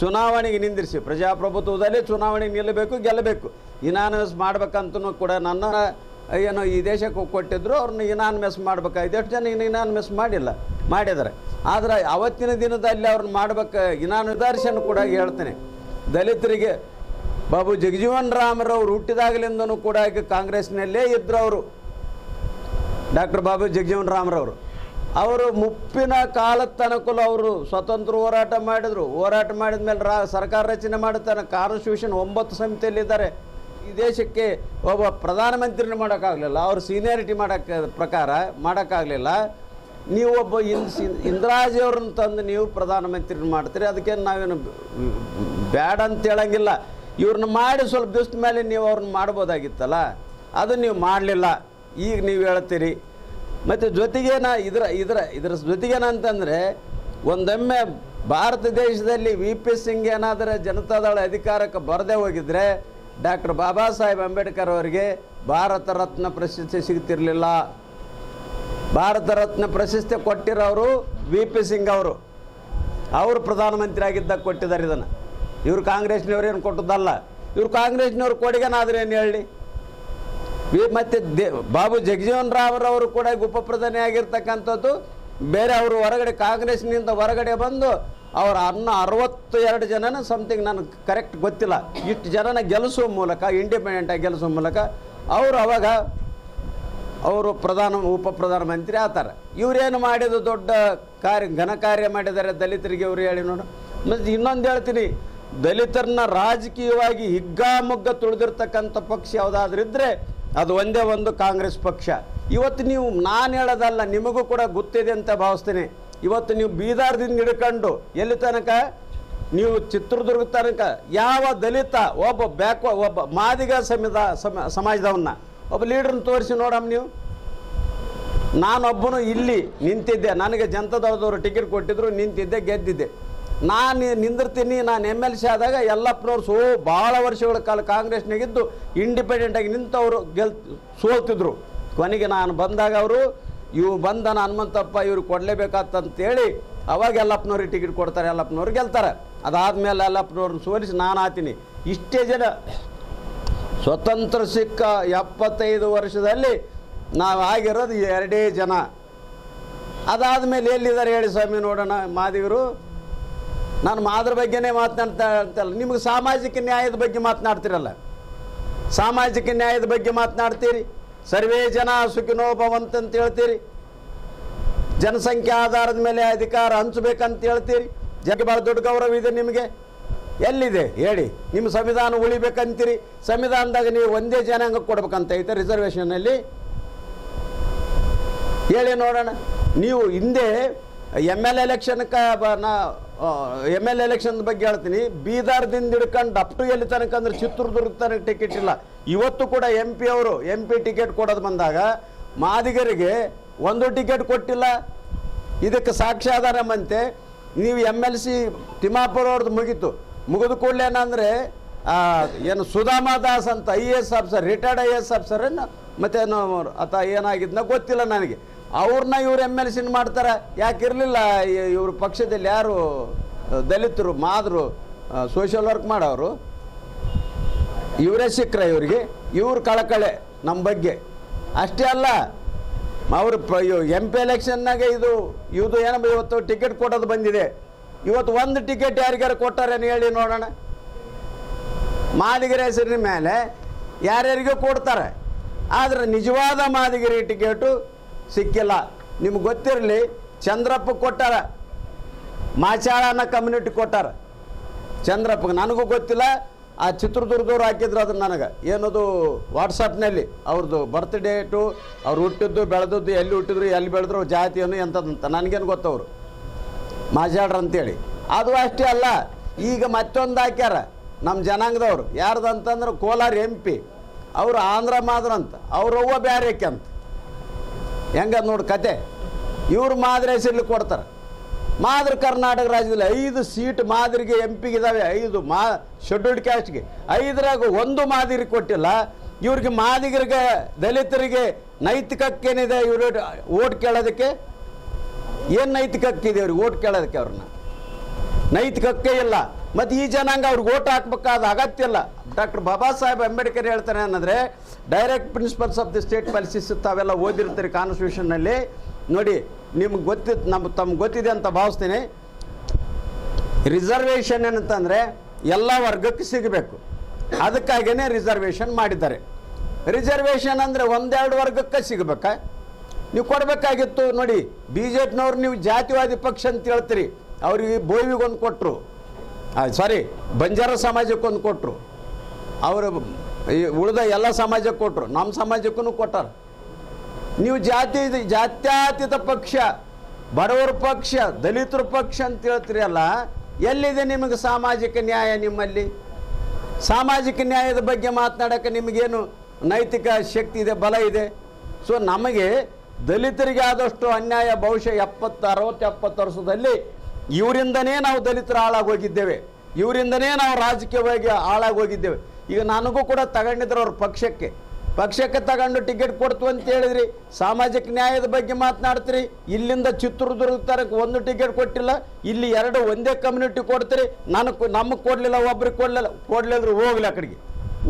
ಚುನಾವಣೆಗೆ ನಿಂದಿರಿಸಿ. ಪ್ರಜಾಪ್ರಭುತ್ವದಲ್ಲಿ ಚುನಾವಣೆಗೆ ನಿಲ್ಲಬೇಕು, ಗೆಲ್ಲಬೇಕು. ಇನಾನಿಮಸ್ ಮಾಡ್ಬೇಕಂತನೂ ಕೂಡ ನನ್ನ, ಏನು ಈ ದೇಶಕ್ಕೆ ಕೊಟ್ಟಿದ್ರು ಅವ್ರನ್ನ ಇನಾನಿಮಸ್ ಮಾಡ್ಬೇಕಾಗಿದೆ ಎಷ್ಟು ಜನ ಇನಾನಿಮಸ್ ಮಾಡಿಲ್ಲ, ಮಾಡಿದ್ದಾರೆ. ಆದರೆ ಅವತ್ತಿನ ದಿನದಲ್ಲಿ ಅವ್ರನ್ನ ಮಾಡ್ಬೇಕು ಇನಾನ್ ನಿದರ್ಶನ ಕೂಡ ಹೇಳ್ತೇನೆ. ದಲಿತರಿಗೆ ಬಾಬು ಜಗಜೀವನ್ ರಾಮರವ್ರು ಹುಟ್ಟಿದಾಗಲಿಂದನೂ ಕೂಡ ಕಾಂಗ್ರೆಸ್ನಲ್ಲೇ ಇದ್ರು ಅವರು. ಡಾಕ್ಟರ್ ಬಾಬು ಜಗಜೀವನ್ ರಾಮರವರು. ಅವರು ಮುಪ್ಪಿನ ಕಾಲದ ತನಕಲು ಅವರು ಸ್ವತಂತ್ರ ಹೋರಾಟ ಮಾಡಿದರು. ಹೋರಾಟ ಮಾಡಿದ ಮೇಲೆ ರಾ ಸರ್ಕಾರ ರಚನೆ ಮಾಡುತ್ತಾನೆ. ಕಾನ್ಸ್ಟಿಟ್ಯೂಷನ್ ಒಂಬತ್ತು ಸಮಿತಿಯಲ್ಲಿದ್ದಾರೆ. ಈ ದೇಶಕ್ಕೆ ಒಬ್ಬ ಪ್ರಧಾನಮಂತ್ರಿನ ಮಾಡೋಕ್ಕಾಗಲಿಲ್ಲ. ಅವ್ರ ಸೀನಿಯಾರಿಟಿ ಮಾಡೋಕ್ಕೆ ಪ್ರಕಾರ ಮಾಡೋಕ್ಕಾಗಲಿಲ್ಲ. ನೀವು ಒಬ್ಬ ಇನ್ ಇಂದ್ರಾಜಿಯವ್ರನ್ನ ತಂದು ನೀವು ಪ್ರಧಾನಮಂತ್ರಿನ ಮಾಡ್ತೀರಿ. ಅದಕ್ಕೆ ನಾವೇನು ಬ್ಯಾಡ ಅಂತ ಹೇಳಂಗಿಲ್ಲ. ಇವ್ರನ್ನ ಮಾಡಿ ಸ್ವಲ್ಪ ದಿವಸದ ಮೇಲೆ ನೀವು ಅವ್ರನ್ನ ಮಾಡ್ಬೋದಾಗಿತ್ತಲ್ಲ. ಅದು ನೀವು ಮಾಡಲಿಲ್ಲ. ಈಗ ನೀವು ಹೇಳ್ತೀರಿ ಮತ್ತು ಜೊತೆಗೇನ ಇದರ ಇದರ ಇದರ ಜೊತೆಗೇನಂತಂದರೆ ಒಂದೊಮ್ಮೆ ಭಾರತ ದೇಶದಲ್ಲಿ ವಿ ಪಿ ಸಿಂಗ್ ಏನಾದರೂ ಜನತಾದಳ ಅಧಿಕಾರಕ್ಕೆ ಬರದೇ ಹೋಗಿದ್ರೆ, ಡಾಕ್ಟರ್ ಬಾಬಾ ಸಾಹೇಬ್ ಅಂಬೇಡ್ಕರ್ ಅವರಿಗೆ ಭಾರತ ರತ್ನ ಪ್ರಶಸ್ತಿ ಸಿಗ್ತಿರಲಿಲ್ಲ. ಭಾರತ ರತ್ನ ಪ್ರಶಸ್ತಿ ಕೊಟ್ಟಿರೋರು ವಿ ಪಿ ಸಿಂಗ್ ಅವರು. ಅವರು ಪ್ರಧಾನಮಂತ್ರಿ ಆಗಿದ್ದಾಗ ಕೊಟ್ಟಿದ್ದಾರೆ ಇದನ್ನು. ಇವರು ಏನು ಕೊಟ್ಟದ್ದಲ್ಲ. ಇವರು ಕಾಂಗ್ರೆಸ್ನವ್ರು ಕೊಡುಗೆನಾದ್ರೆ ಏನು ಹೇಳಿ ಮತ್ತೆ ದೇ ಬಾಬು ಜಗಜೀವನ್ ರಾವ್ರವರು ಕೂಡ ಉಪ ಪ್ರಧಾನಿ ಆಗಿರ್ತಕ್ಕಂಥದ್ದು. ಬೇರೆ ಅವರು ಹೊರಗಡೆ ಕಾಂಗ್ರೆಸ್ನಿಂದ ಹೊರಗಡೆ ಬಂದು ಅವರ ಅನ್ನ ಅರವತ್ತು ಎರಡು ಜನನ ಸಮಥಿಂಗ್ ನನಗೆ ಕರೆಕ್ಟ್ ಗೊತ್ತಿಲ್ಲ. ಇಷ್ಟು ಜನನ ಗೆಲ್ಲಿಸುವ ಮೂಲಕ ಇಂಡಿಪೆಂಡೆಂಟಾಗಿ ಗೆಲ್ಲಿಸುವ ಮೂಲಕ ಅವರು ಅವಾಗ ಅವರು ಪ್ರಧಾನ, ಉಪ ಪ್ರಧಾನಮಂತ್ರಿ ಆತಾರೆ. ಇವರೇನು ಮಾಡಿದ ದೊಡ್ಡ ಕಾರ್ಯ, ಘನ ಕಾರ್ಯ ಮಾಡಿದ್ದಾರೆ ದಲಿತರಿಗೆ ಇವರು ಹೇಳಿ ನೋಡು. ಮತ್ತು ಇನ್ನೊಂದು ಹೇಳ್ತೀನಿ, ದಲಿತರನ್ನ ರಾಜಕೀಯವಾಗಿ ಹಿಗ್ಗಾಮುಗ್ಗ ತುಳಿದಿರ್ತಕ್ಕಂಥ ಪಕ್ಷ ಯಾವುದಾದ್ರೂ ಇದ್ದರೆ ಅದು ಒಂದೇ ಒಂದು ಕಾಂಗ್ರೆಸ್ ಪಕ್ಷ. ಇವತ್ತು ನೀವು ನಾನು ಹೇಳೋದಲ್ಲ, ನಿಮಗೂ ಕೂಡ ಗೊತ್ತಿದೆ ಅಂತ ಭಾವಿಸ್ತೀನಿ. ಇವತ್ತು ನೀವು ಬೀದಾರ್ದಿಂದ ಹಿಡ್ಕೊಂಡು ಎಲ್ಲಿ ತನಕ? ನೀವು ಚಿತ್ರದುರ್ಗ ತನಕ. ಯಾವ ದಲಿತ, ಒಬ್ಬ ಬ್ಯಾಕ್, ಒಬ್ಬ ಮಾದಿಗ ಸಮಿದ, ಸಮ, ಸಮಾಜದವನ್ನ. ಒಬ್ಬ ಲೀಡ್ರನ್ನ ತೋರಿಸಿ ನೋಡಮ್ಮ ನೀವು. ನಾನೊಬ್ಬನು ಇಲ್ಲಿ ನಿಂತಿದ್ದೆ. ನನಗೆ ಜನತಾದವ್ರದವರು ಟಿಕೆಟ್ ಕೊಟ್ಟಿದ್ರು, ನಿಂತಿದ್ದೆ, ಗೆದ್ದಿದ್ದೆ. ನಾನು ನಿಂದಿರ್ತೀನಿ, ನಾನು ಎಂ ಎಲ್ ಸಿ ಆದಾಗ ಯಲ್ಲಪ್ಪನವ್ರು ಸೋ ಭಾಳ ವರ್ಷಗಳ ಕಾಲ ಕಾಂಗ್ರೆಸ್ನಾಗಿದ್ದು ಇಂಡಿಪೆಂಡೆಂಟಾಗಿ ನಿಂತವರು ಗೆಲ್ ಸೋಲ್ತಿದ್ರು. ಕೊನೆಗೆ ನಾನು ಬಂದಾಗ ಅವರು, ಇವು ಬಂದನ ಹನುಮಂತಪ್ಪ ಇವ್ರು ಕೊಡಲೇಬೇಕಾತಂತೇಳಿ ಅವಾಗ ಯಲ್ಲಪ್ಪನವ್ರಿಗೆ ಟಿಕೆಟ್ ಕೊಡ್ತಾರೆ, ಯಲ್ಲಪ್ಪನವ್ರು ಗೆಲ್ತಾರೆ. ಅದಾದಮೇಲೆ ಯಲ್ಲಪ್ಪನವ್ರನ್ನ ಸೋಲಿಸಿ ನಾನು ಆತೀನಿ. ಇಷ್ಟೇ ಜನ. ಸ್ವತಂತ್ರ ಸಿಕ್ಕ ಎಪ್ಪತ್ತೈದು ವರ್ಷದಲ್ಲಿ ನಾವು ಆಗಿರೋದು ಎರಡೇ ಜನ. ಅದಾದಮೇಲೆ ಎಲ್ಲಿದ್ದಾರೆ ಹೇಳಿ ಸ್ವಾಮಿ ನೋಡೋಣ ಮಾದಿಗರು ನಾನು ಮಾದ್ರ ಬಗ್ಗೆನೇ ಮಾತನಾಡ್ತಾ ಅಂತಲ್ಲ ನಿಮಗೆ ಸಾಮಾಜಿಕ ನ್ಯಾಯದ ಬಗ್ಗೆ ಮಾತನಾಡ್ತಿರಲ್ಲ? ಸಾಮಾಜಿಕ ನ್ಯಾಯದ ಬಗ್ಗೆ ಮಾತನಾಡ್ತೀರಿ? ಸರ್ವೇ ಜನ ಸುಖಿನೋಭವಂತ ಅಂತ ಹೇಳ್ತೀರಿ? ಜನಸಂಖ್ಯೆ ಆಧಾರದ ಮೇಲೆ ಅಧಿಕಾರ ಹಂಚಬೇಕಂತ ಹೇಳ್ತೀರಿ? ಜಗ್ಗೆ ಭಾಳ ದೊಡ್ಡ ಗೌರವ ಇದೆ ನಿಮಗೆ? ಎಲ್ಲಿದೆ? ಹೇಳಿ. ನಿಮ್ಮ ಸಂವಿಧಾನ ಉಳಿಬೇಕಂತೀರಿ? ಸಂವಿಧಾನದಾಗ ನೀವು ಒಂದೇ ಜನಾಂಗ ಕೊಡ್ಬೇಕಂತ ಐತೆ ರಿಸರ್ವೇಷನಲ್ಲಿ ಹೇಳಿ ನೋಡೋಣ. ನೀವು ಹಿಂದೆ ಎಂ ಎಲ್ ಎಲೆಕ್ಷನ್ಕ ನಾ ಎಂ ಎಲ್ ಎಲೆಕ್ಷನ್ ಬಗ್ಗೆ ಹೇಳ್ತೀನಿ. ಬೀದರ್ದಿಂದ ಹಿಡ್ಕೊಂಡು ಅಪ್ ಟು ಎಲ್ಲಿ ತನಕ ಅಂದ್ರೆ ಚಿತ್ರದುರ್ಗ ತನಕ ಟಿಕೆಟ್ ಇಲ್ಲ. ಇವತ್ತು ಕೂಡ ಎಂ ಪಿ ಅವರು ಎಂ ಪಿ ಟಿಕೆಟ್ ಕೊಡೋದು ಬಂದಾಗ ಮಾದಿಗರಿಗೆ ಒಂದು ಟಿಕೆಟ್ ಕೊಟ್ಟಿಲ್ಲ. ಇದಕ್ಕೆ ಸಾಕ್ಷ್ಯಾಧಾರಮಂತೆ ನೀವು ಎಂ ಎಲ್ ಸಿ ತಿಮ್ಮಾಪುರ ಅವ್ರದ್ದು ಮುಗೀತು. ಮುಗಿದ ಕೂಡಲೇ ಏನಂದ್ರೆ ಏನು ಸುಧಾಮಾ ದಾಸ್ ಅಂತ I A S officer retired I A S ಮತ್ತೆ ಮತ್ತೇನು ಆತ ಏನಾಗಿದ್ನ ಗೊತ್ತಿಲ್ಲ ನನಗೆ. ಅವ್ರನ್ನ ಇವ್ರು ಎಂ ಎಲ್ ಸಿನ್ ಮಾಡ್ತಾರೆ. ಯಾಕೆ ಇರಲಿಲ್ಲ ಇವ್ರ ಪಕ್ಷದಲ್ಲಿ ಯಾರು ದಲಿತರು, ಮಾದರು ಸೋಷಿಯಲ್ ವರ್ಕ್ ಮಾಡೋರು, ಇವರೇ ಸಿಕ್ಕರ ಇವ್ರಿಗೆ. ಇವ್ರ ಕಳಕಳೆ ನಮ್ಮ ಬಗ್ಗೆ. ಅಷ್ಟೇ ಅಲ್ಲ, ಅವರು ಎಂ ಪಿ ಎಲೆಕ್ಷನ್ನಾಗೆ ಇದು ಇದು ಏನಪ್ಪ, ಇವತ್ತು ಟಿಕೆಟ್ ಕೊಡೋದು ಬಂದಿದೆ. ಇವತ್ತು ಒಂದು ಟಿಕೆಟ್ ಯಾರಿಗಾರು ಕೊಟ್ಟಾರೇನು ಹೇಳಿ ನೋಡೋಣ. ಮಾದಿಗರ ಹೆಸರಿನ ಮೇಲೆ ಯಾರ್ಯಾರಿಗೂ ಕೊಡ್ತಾರೆ. ಆದರೆ ನಿಜವಾದ ಮಾದಿಗರಿ ಟಿಕೆಟು ಸಿಕ್ಕಿಲ್ಲ. ನಿಮ್ಗೆ ಗೊತ್ತಿರಲಿ, ಚಂದ್ರಪ್ಪ ಕೊಟ್ಟಾರ. ಮಾಚಾಳನ ಕಮ್ಯುನಿಟಿ ಕೊಟ್ಟಾರ. ಚಂದ್ರಪ್ಪಗೆ ನನಗೂ ಗೊತ್ತಿಲ್ಲ, ಆ ಚಿತ್ರದುರ್ಗದವ್ರು ಹಾಕಿದ್ರು ಅದು ನನಗೆ. ಏನದು ವಾಟ್ಸಪ್ನಲ್ಲಿ ಅವ್ರದ್ದು ಬರ್ತ್ ಡೇಟು ಅವ್ರು ಹುಟ್ಟಿದ್ದು, ಬೆಳೆದದ್ದು, ಎಲ್ಲಿ ಹುಟ್ಟಿದ್ರು, ಎಲ್ಲಿ ಬೆಳೆದ್ರು ಜಾತಿಯನ್ನು ಎಂಥದ್ದಂತ ನನಗೇನು ಗೊತ್ತವರು ಮಾಜಾಡ್ರ ಅಂತೇಳಿ. ಅದು ಅಷ್ಟೇ ಅಲ್ಲ, ಈಗ ಮತ್ತೊಂದು ಹಾಕ್ಯಾರ ನಮ್ಮ ಜನಾಂಗದವ್ರು. ಯಾರ್ದು ಅಂತಂದ್ರೆ ಕೋಲಾರ ಎಂ ಪಿ ಅವರು ಆಂಧ್ರ ಮಾದ್ರ ಅಂತ ಅವ್ರವ್ವ ಬ್ಯಾರೇಕೆ ಅಂತ ಹೆಂಗ ನೋಡಿ ಕತೆ? ಇವ್ರು ಮಾದರಿ ಹೆಸರಲ್ಲಿ ಕೊಡ್ತಾರೆ. ಮಾದರಿ ಕರ್ನಾಟಕ ರಾಜ್ಯದಲ್ಲಿ ಐದು ಸೀಟ್ ಮಾದರಿಗೆ ಎಂ ಇದ್ದಾವೆ ಐದು ಮಾ ಶೆಡ್ಯೂಲ್ಡ್ ಕ್ಯಾಸ್ಟ್ಗೆ ಐದರಾಗ ಒಂದು ಮಾದರಿ ಕೊಟ್ಟಿಲ್ಲ. ಇವ್ರಿಗೆ ಮಾದಿಗರಿಗೆ, ದಲಿತರಿಗೆ ನೈತಿಕಕ್ಕೇನಿದೆ ಇವರು ಓಟ್ ಕೇಳೋದಕ್ಕೆ? ಏನು ನೈತಿಕಕ್ಕೆ ಇದೆ ಅವ್ರಿಗೆ ಓಟ್ ಕೇಳೋದಕ್ಕೆ ಅವ್ರನ್ನ? ನೈತಿಕಕ್ಕೆ ಇಲ್ಲ. ಮತ್ತು ಈ ಜನಾಂಗ ಅವ್ರಿಗೆ ಓಟ್ ಹಾಕ್ಬೇಕಾದ ಅಗತ್ಯ ಇಲ್ಲ. ಡಾಕ್ಟರ್ ಬಾಬಾ ಸಾಹೇಬ್ ಅಂಬೇಡ್ಕರ್ ಹೇಳ್ತಾರೆ ಅನ್ನಂದ್ರೆ direct principles of the state policies ತಾವೆಲ್ಲ ಓದಿರ್ತೀರಿ ಕಾನ್ಸ್ಟಿಟ್ಯೂಷನ್ನಲ್ಲಿ ನೋಡಿ, ನಿಮ್ಗೆ ಗೊತ್ತಿತ್ತು ನಮ್ಗೆ ತಮ್ಗೆ ಗೊತ್ತಿದೆ ಅಂತ ಭಾವಿಸ್ತೀನಿ. ರಿಸರ್ವೇಷನ್ ಏನಂತಂದರೆ, ಎಲ್ಲ ವರ್ಗಕ್ಕೆ ಸಿಗಬೇಕು. ಅದಕ್ಕಾಗಿಯೇ ರಿಸರ್ವೇಷನ್ ಮಾಡಿದ್ದಾರೆ. ರಿಸರ್ವೇಷನ್ ಅಂದರೆ ಒಂದೆರಡು ವರ್ಗಕ್ಕೆ ಸಿಗಬೇಕಾ? ನೀವು ಕೊಡಬೇಕಾಗಿತ್ತು, ನೋಡಿ ಬಿ ಜೆ ಪಿನವ್ರು ನೀವು ಜಾತಿವಾದಿ ಪಕ್ಷ ಅಂತ ಹೇಳ್ತೀರಿ. ಅವ್ರಿಗೆ ಬೋವಿಗೊಂದು ಕೊಟ್ಟರು ಸಾರಿ ಬಂಜಾರ ಸಮಾಜಕ್ಕೊಂದು ಕೊಟ್ಟರು ಅವರು ಈ ಉಳಿದ ಎಲ್ಲ ಸಮಾಜಕ್ಕೆ ಕೊಟ್ಟರು ನಮ್ಮ ಸಮಾಜಕ್ಕೂ ಕೊಟ್ಟಾರ. ನೀವು ಜಾತಿ, ಜಾತ್ಯಾತೀತ ಪಕ್ಷ, ಬಡವರ ಪಕ್ಷ, ದಲಿತರ ಪಕ್ಷ ಅಂತ ಹೇಳ್ತೀರಿ ಅಲ್ಲ ಎಲ್ಲಿದೆ ನಿಮಗೆ ಸಾಮಾಜಿಕ ನ್ಯಾಯ ನಿಮ್ಮಲ್ಲಿ? ಸಾಮಾಜಿಕ ನ್ಯಾಯದ ಬಗ್ಗೆ ಮಾತನಾಡೋಕ್ಕೆ ನಿಮಗೇನು ನೈತಿಕ ಶಕ್ತಿ ಇದೆ, ಬಲ ಇದೆ? ಸೊ ನಮಗೆ ದಲಿತರಿಗೆ ಆದಷ್ಟು ಅನ್ಯಾಯ, ಬಹುಶಃ ಎಪ್ಪತ್ತು, ಅರವತ್ತು, ಎಪ್ಪತ್ತು ವರ್ಷದಲ್ಲಿ ಇವರಿಂದನೇ ನಾವು ದಲಿತರು ಹಾಳಾಗೋಗಿದ್ದೇವೆ. ಇವರಿಂದನೇ ನಾವು ರಾಜಕೀಯವಾಗಿ ಹಾಳಾಗೋಗಿದ್ದೇವೆ. ಈಗ ನನಗೂ ಕೂಡ ತಗೊಂಡಿದ್ರು ಅವ್ರ ಪಕ್ಷಕ್ಕೆ. ಪಕ್ಷಕ್ಕೆ ತಗೊಂಡು ಟಿಕೆಟ್ ಕೊಡ್ತು ಅಂತ ಹೇಳಿದ್ರಿ. ಸಾಮಾಜಿಕ ನ್ಯಾಯದ ಬಗ್ಗೆ ಮಾತನಾಡ್ತೀರಿ. ಇಲ್ಲಿಂದ ಚಿತ್ರದುರ್ಗ ತನಕ ಒಂದು ಟಿಕೆಟ್ ಕೊಟ್ಟಿಲ್ಲ. ಇಲ್ಲಿ ಎರಡು ಒಂದೇ ಕಮ್ಯುನಿಟಿ ಕೊಡ್ತೀರಿ. ನನಗೆ ನಮಗೆ ಕೊಡಲಿಲ್ಲ, ಒಬ್ರಿಗೆ ಕೊಡಲಿಲ್ಲ, ಕೊಡ್ಲಿಲ್ಲ ಹೋಗ್ಲಿ ಆ ಕಡೆಗೆ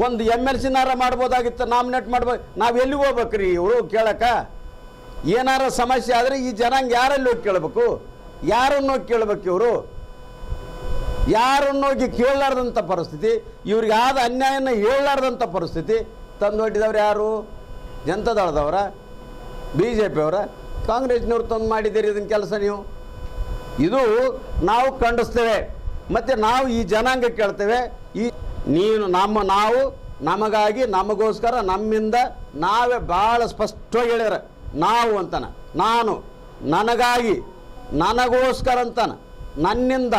ಒಂದು ಎಂ ಎಲ್ ಸಿನಾರ ಮಾಡ್ಬೋದಾಗಿತ್ತು, ನಾಮಿನೇಟ್ ಮಾಡ್ಬೋದು. ನಾವು ಎಲ್ಲಿಗೆ ಹೋಗ್ಬೇಕ್ರಿ ಇವರು ಕೇಳಕ್ಕ? ಏನಾರ ಸಮಸ್ಯೆ ಆದರೆ ಈ ಜನಾಂಗ ಯಾರಲ್ಲಿ ಹೋಗಿ ಕೇಳಬೇಕು? ಯಾರನ್ನು ಹೋಗಿ ಕೇಳಬೇಕು ಇವರು? ಯಾರನ್ನೋಗಿ ಕೇಳಲಾರ್ದಂಥ ಪರಿಸ್ಥಿತಿ, ಇವ್ರಿಗೆ ಆದ ಅನ್ಯಾಯನ ಹೇಳಲಾರ್ದಂಥ ಪರಿಸ್ಥಿತಿ, ತಂದು ಹೊಟ್ಟಿದವ್ರು ಯಾರು? ಜನತಾದಳದವರ ಬಿ ಜೆ ಪಿಯವರ ಕಾಂಗ್ರೆಸ್ನವ್ರು ತಂದು ಮಾಡಿದ್ದೀರಿ ಇದನ್ನ ಕೆಲಸ ನೀವು. ಇದು ನಾವು ಖಂಡಿಸ್ತೇವೆ. ಮತ್ತು ನಾವು ಈ ಜನಾಂಗ ಕೇಳ್ತೇವೆ. ಈ ನೀನು ನಮ್ಮ ನಾವು, ನಮಗಾಗಿ, ನಮಗೋಸ್ಕರ, ನಮ್ಮಿಂದ ನಾವೇ ಭಾಳ ಸ್ಪಷ್ಟವಾಗಿ ಹೇಳಿದ್ರೆ. ನಾವು ಅಂತಾನೆ, ನಾನು, ನನಗಾಗಿ, ನನಗೋಸ್ಕರ ಅಂತಾನೆ, ನನ್ನಿಂದ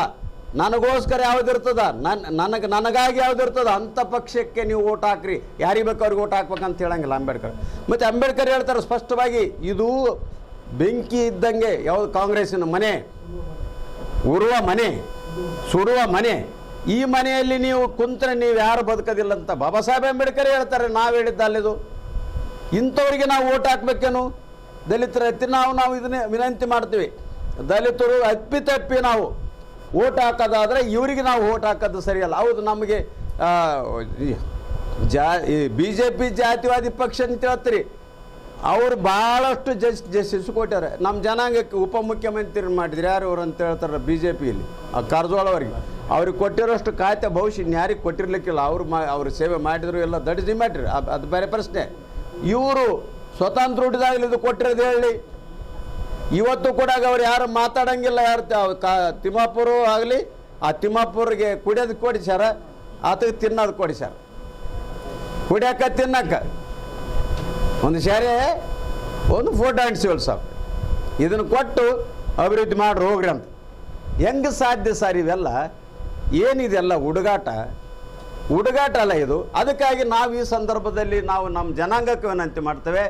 ನನಗೋಸ್ಕರ ಯಾವುದಿರ್ತದ ನನ್ನ ನನಗೆ, ನನಗಾಗಿ ಯಾವುದಿರ್ತದ ಅಂಥ ಪಕ್ಷಕ್ಕೆ ನೀವು ಓಟ್ ಹಾಕ್ರಿ. ಯಾರಿಗೆ ಬೇಕು ಅವ್ರಿಗೆ ಓಟ್ ಹಾಕ್ಬೇಕಂತ ಹೇಳಂಗಿಲ್ಲ ಅಂಬೇಡ್ಕರ್. ಮತ್ತು ಅಂಬೇಡ್ಕರ್ ಹೇಳ್ತಾರೆ ಸ್ಪಷ್ಟವಾಗಿ, ಇದು ಬೆಂಕಿ ಇದ್ದಂಗೆ, ಯಾವುದು ಕಾಂಗ್ರೆಸ್ಸಿನ ಮನೆ, ಉರುವ ಮನೆ ಸುಡುವ ಮನೆ, ಈ ಮನೆಯಲ್ಲಿ ನೀವು ಕುಂತ್ರೆ ನೀವು ಯಾರು ಬದುಕೋದಿಲ್ಲ ಅಂತ ಬಾಬಾ ಸಾಹೇಬ್ ಅಂಬೇಡ್ಕರ್ ಹೇಳ್ತಾರೆ, ನಾವು ಹೇಳಿದ್ದಲ್ಲಿದು ಇಂಥವ್ರಿಗೆ ನಾವು ಓಟ್ ಹಾಕ್ಬೇಕೇನು? ದಲಿತರ ಎತ್ತಿ ನಾವು ನಾವು ಇದನ್ನೇ ವಿನಂತಿ ಮಾಡ್ತೀವಿ. ದಲಿತರು ಅಪ್ಪಿತಪ್ಪಿ ನಾವು. ಓಟ್ ಹಾಕೋದಾದರೆ ಇವರಿಗೆ ನಾವು ಓಟ್ ಹಾಕೋದು ಸರಿಯಲ್ಲ. ಹೌದು, ನಮಗೆ ಜಾ ಬಿ ಜೆ ಪಿ ಜಾತಿವಾದಿ ಪಕ್ಷ ಅಂತ ಹೇಳ್ತೀರಿ. ಅವರು ಭಾಳಷ್ಟು ಜಸ್ ಜಸ್ಟಿಸ್ ಕೊಟ್ಟಾರೆ ನಮ್ಮ ಜನಾಂಗಕ್ಕೆ ಉಪಮುಖ್ಯಮಂತ್ರಿ ಮಾಡಿದ್ರು ಯಾರು ಅವ್ರು ಅಂತ ಹೇಳ್ತಾರೆ ಬಿ ಜೆ ಪಿಯಲ್ಲಿ ಆ ಕಾರಜೋಳ ಅವರಿಗೆ. ಅವ್ರಿಗೆ ಕೊಟ್ಟಿರೋಷ್ಟು ಖಾತೆ ಭವಿಷ್ಯ ಯಾರಿಗೆ ಕೊಟ್ಟಿರ್ಲಿಕ್ಕಿಲ್ಲ. ಅವರು ಮಾ, ಅವ್ರ ಸೇವೆ ಮಾಡಿದ್ರು, ಎಲ್ಲ ದಡ್ಜಿ ಮಾಡಿರಿ ಅದ್- ಅದು ಬೇರೆ ಪ್ರಶ್ನೆ. ಇವರು ಸ್ವತಂತ್ರ ಹುಟ್ಟಿದಾಗಲಿ ಇದು ಕೊಟ್ಟಿರೋದು ಹೇಳಿ. ಇವತ್ತು ಕೂಡ ಅವ್ರು ಯಾರು ಮಾತಾಡಂಗಿಲ್ಲ, ಯಾರು ತಿಮ್ಮಾಪುರ ಆಗಲಿ, ಆ ತಿಮ್ಮಾಪುರ್ಗೆ ಕುಡಿಯೋದು ಸರ್, ಆತಗೆ ತಿನ್ನೋದು ಕೊಡಿ ಸರ್. ಕುಡಿಯಕ್ಕೆ ತಿನ್ನಕ್ಕೆ ಒಂದು ಶಾರೆ ಒಂದು ಫೋಟೋ ಅಂಟಿಸಿವಲ್ ಸರ್. ಇದನ್ನು ಕೊಟ್ಟು ಅಭಿವೃದ್ಧಿ ಮಾಡ್ರಿ, ಹೋಗ್ರಿ ಅಂತ. ಹೆಂಗೆ ಸಾಧ್ಯ ಸರ್ ಇವೆಲ್ಲ? ಏನಿದೆಲ್ಲ ಹುಡುಗಾಟ? ಹುಡುಗಾಟ ಅಲ್ಲ ಇದು. ಅದಕ್ಕಾಗಿ ನಾವು ಈ ಸಂದರ್ಭದಲ್ಲಿ ನಾವು ನಮ್ಮ ಜನಾಂಗಕ್ಕೆ ವಿನಂತಿ ಮಾಡ್ತೇವೆ.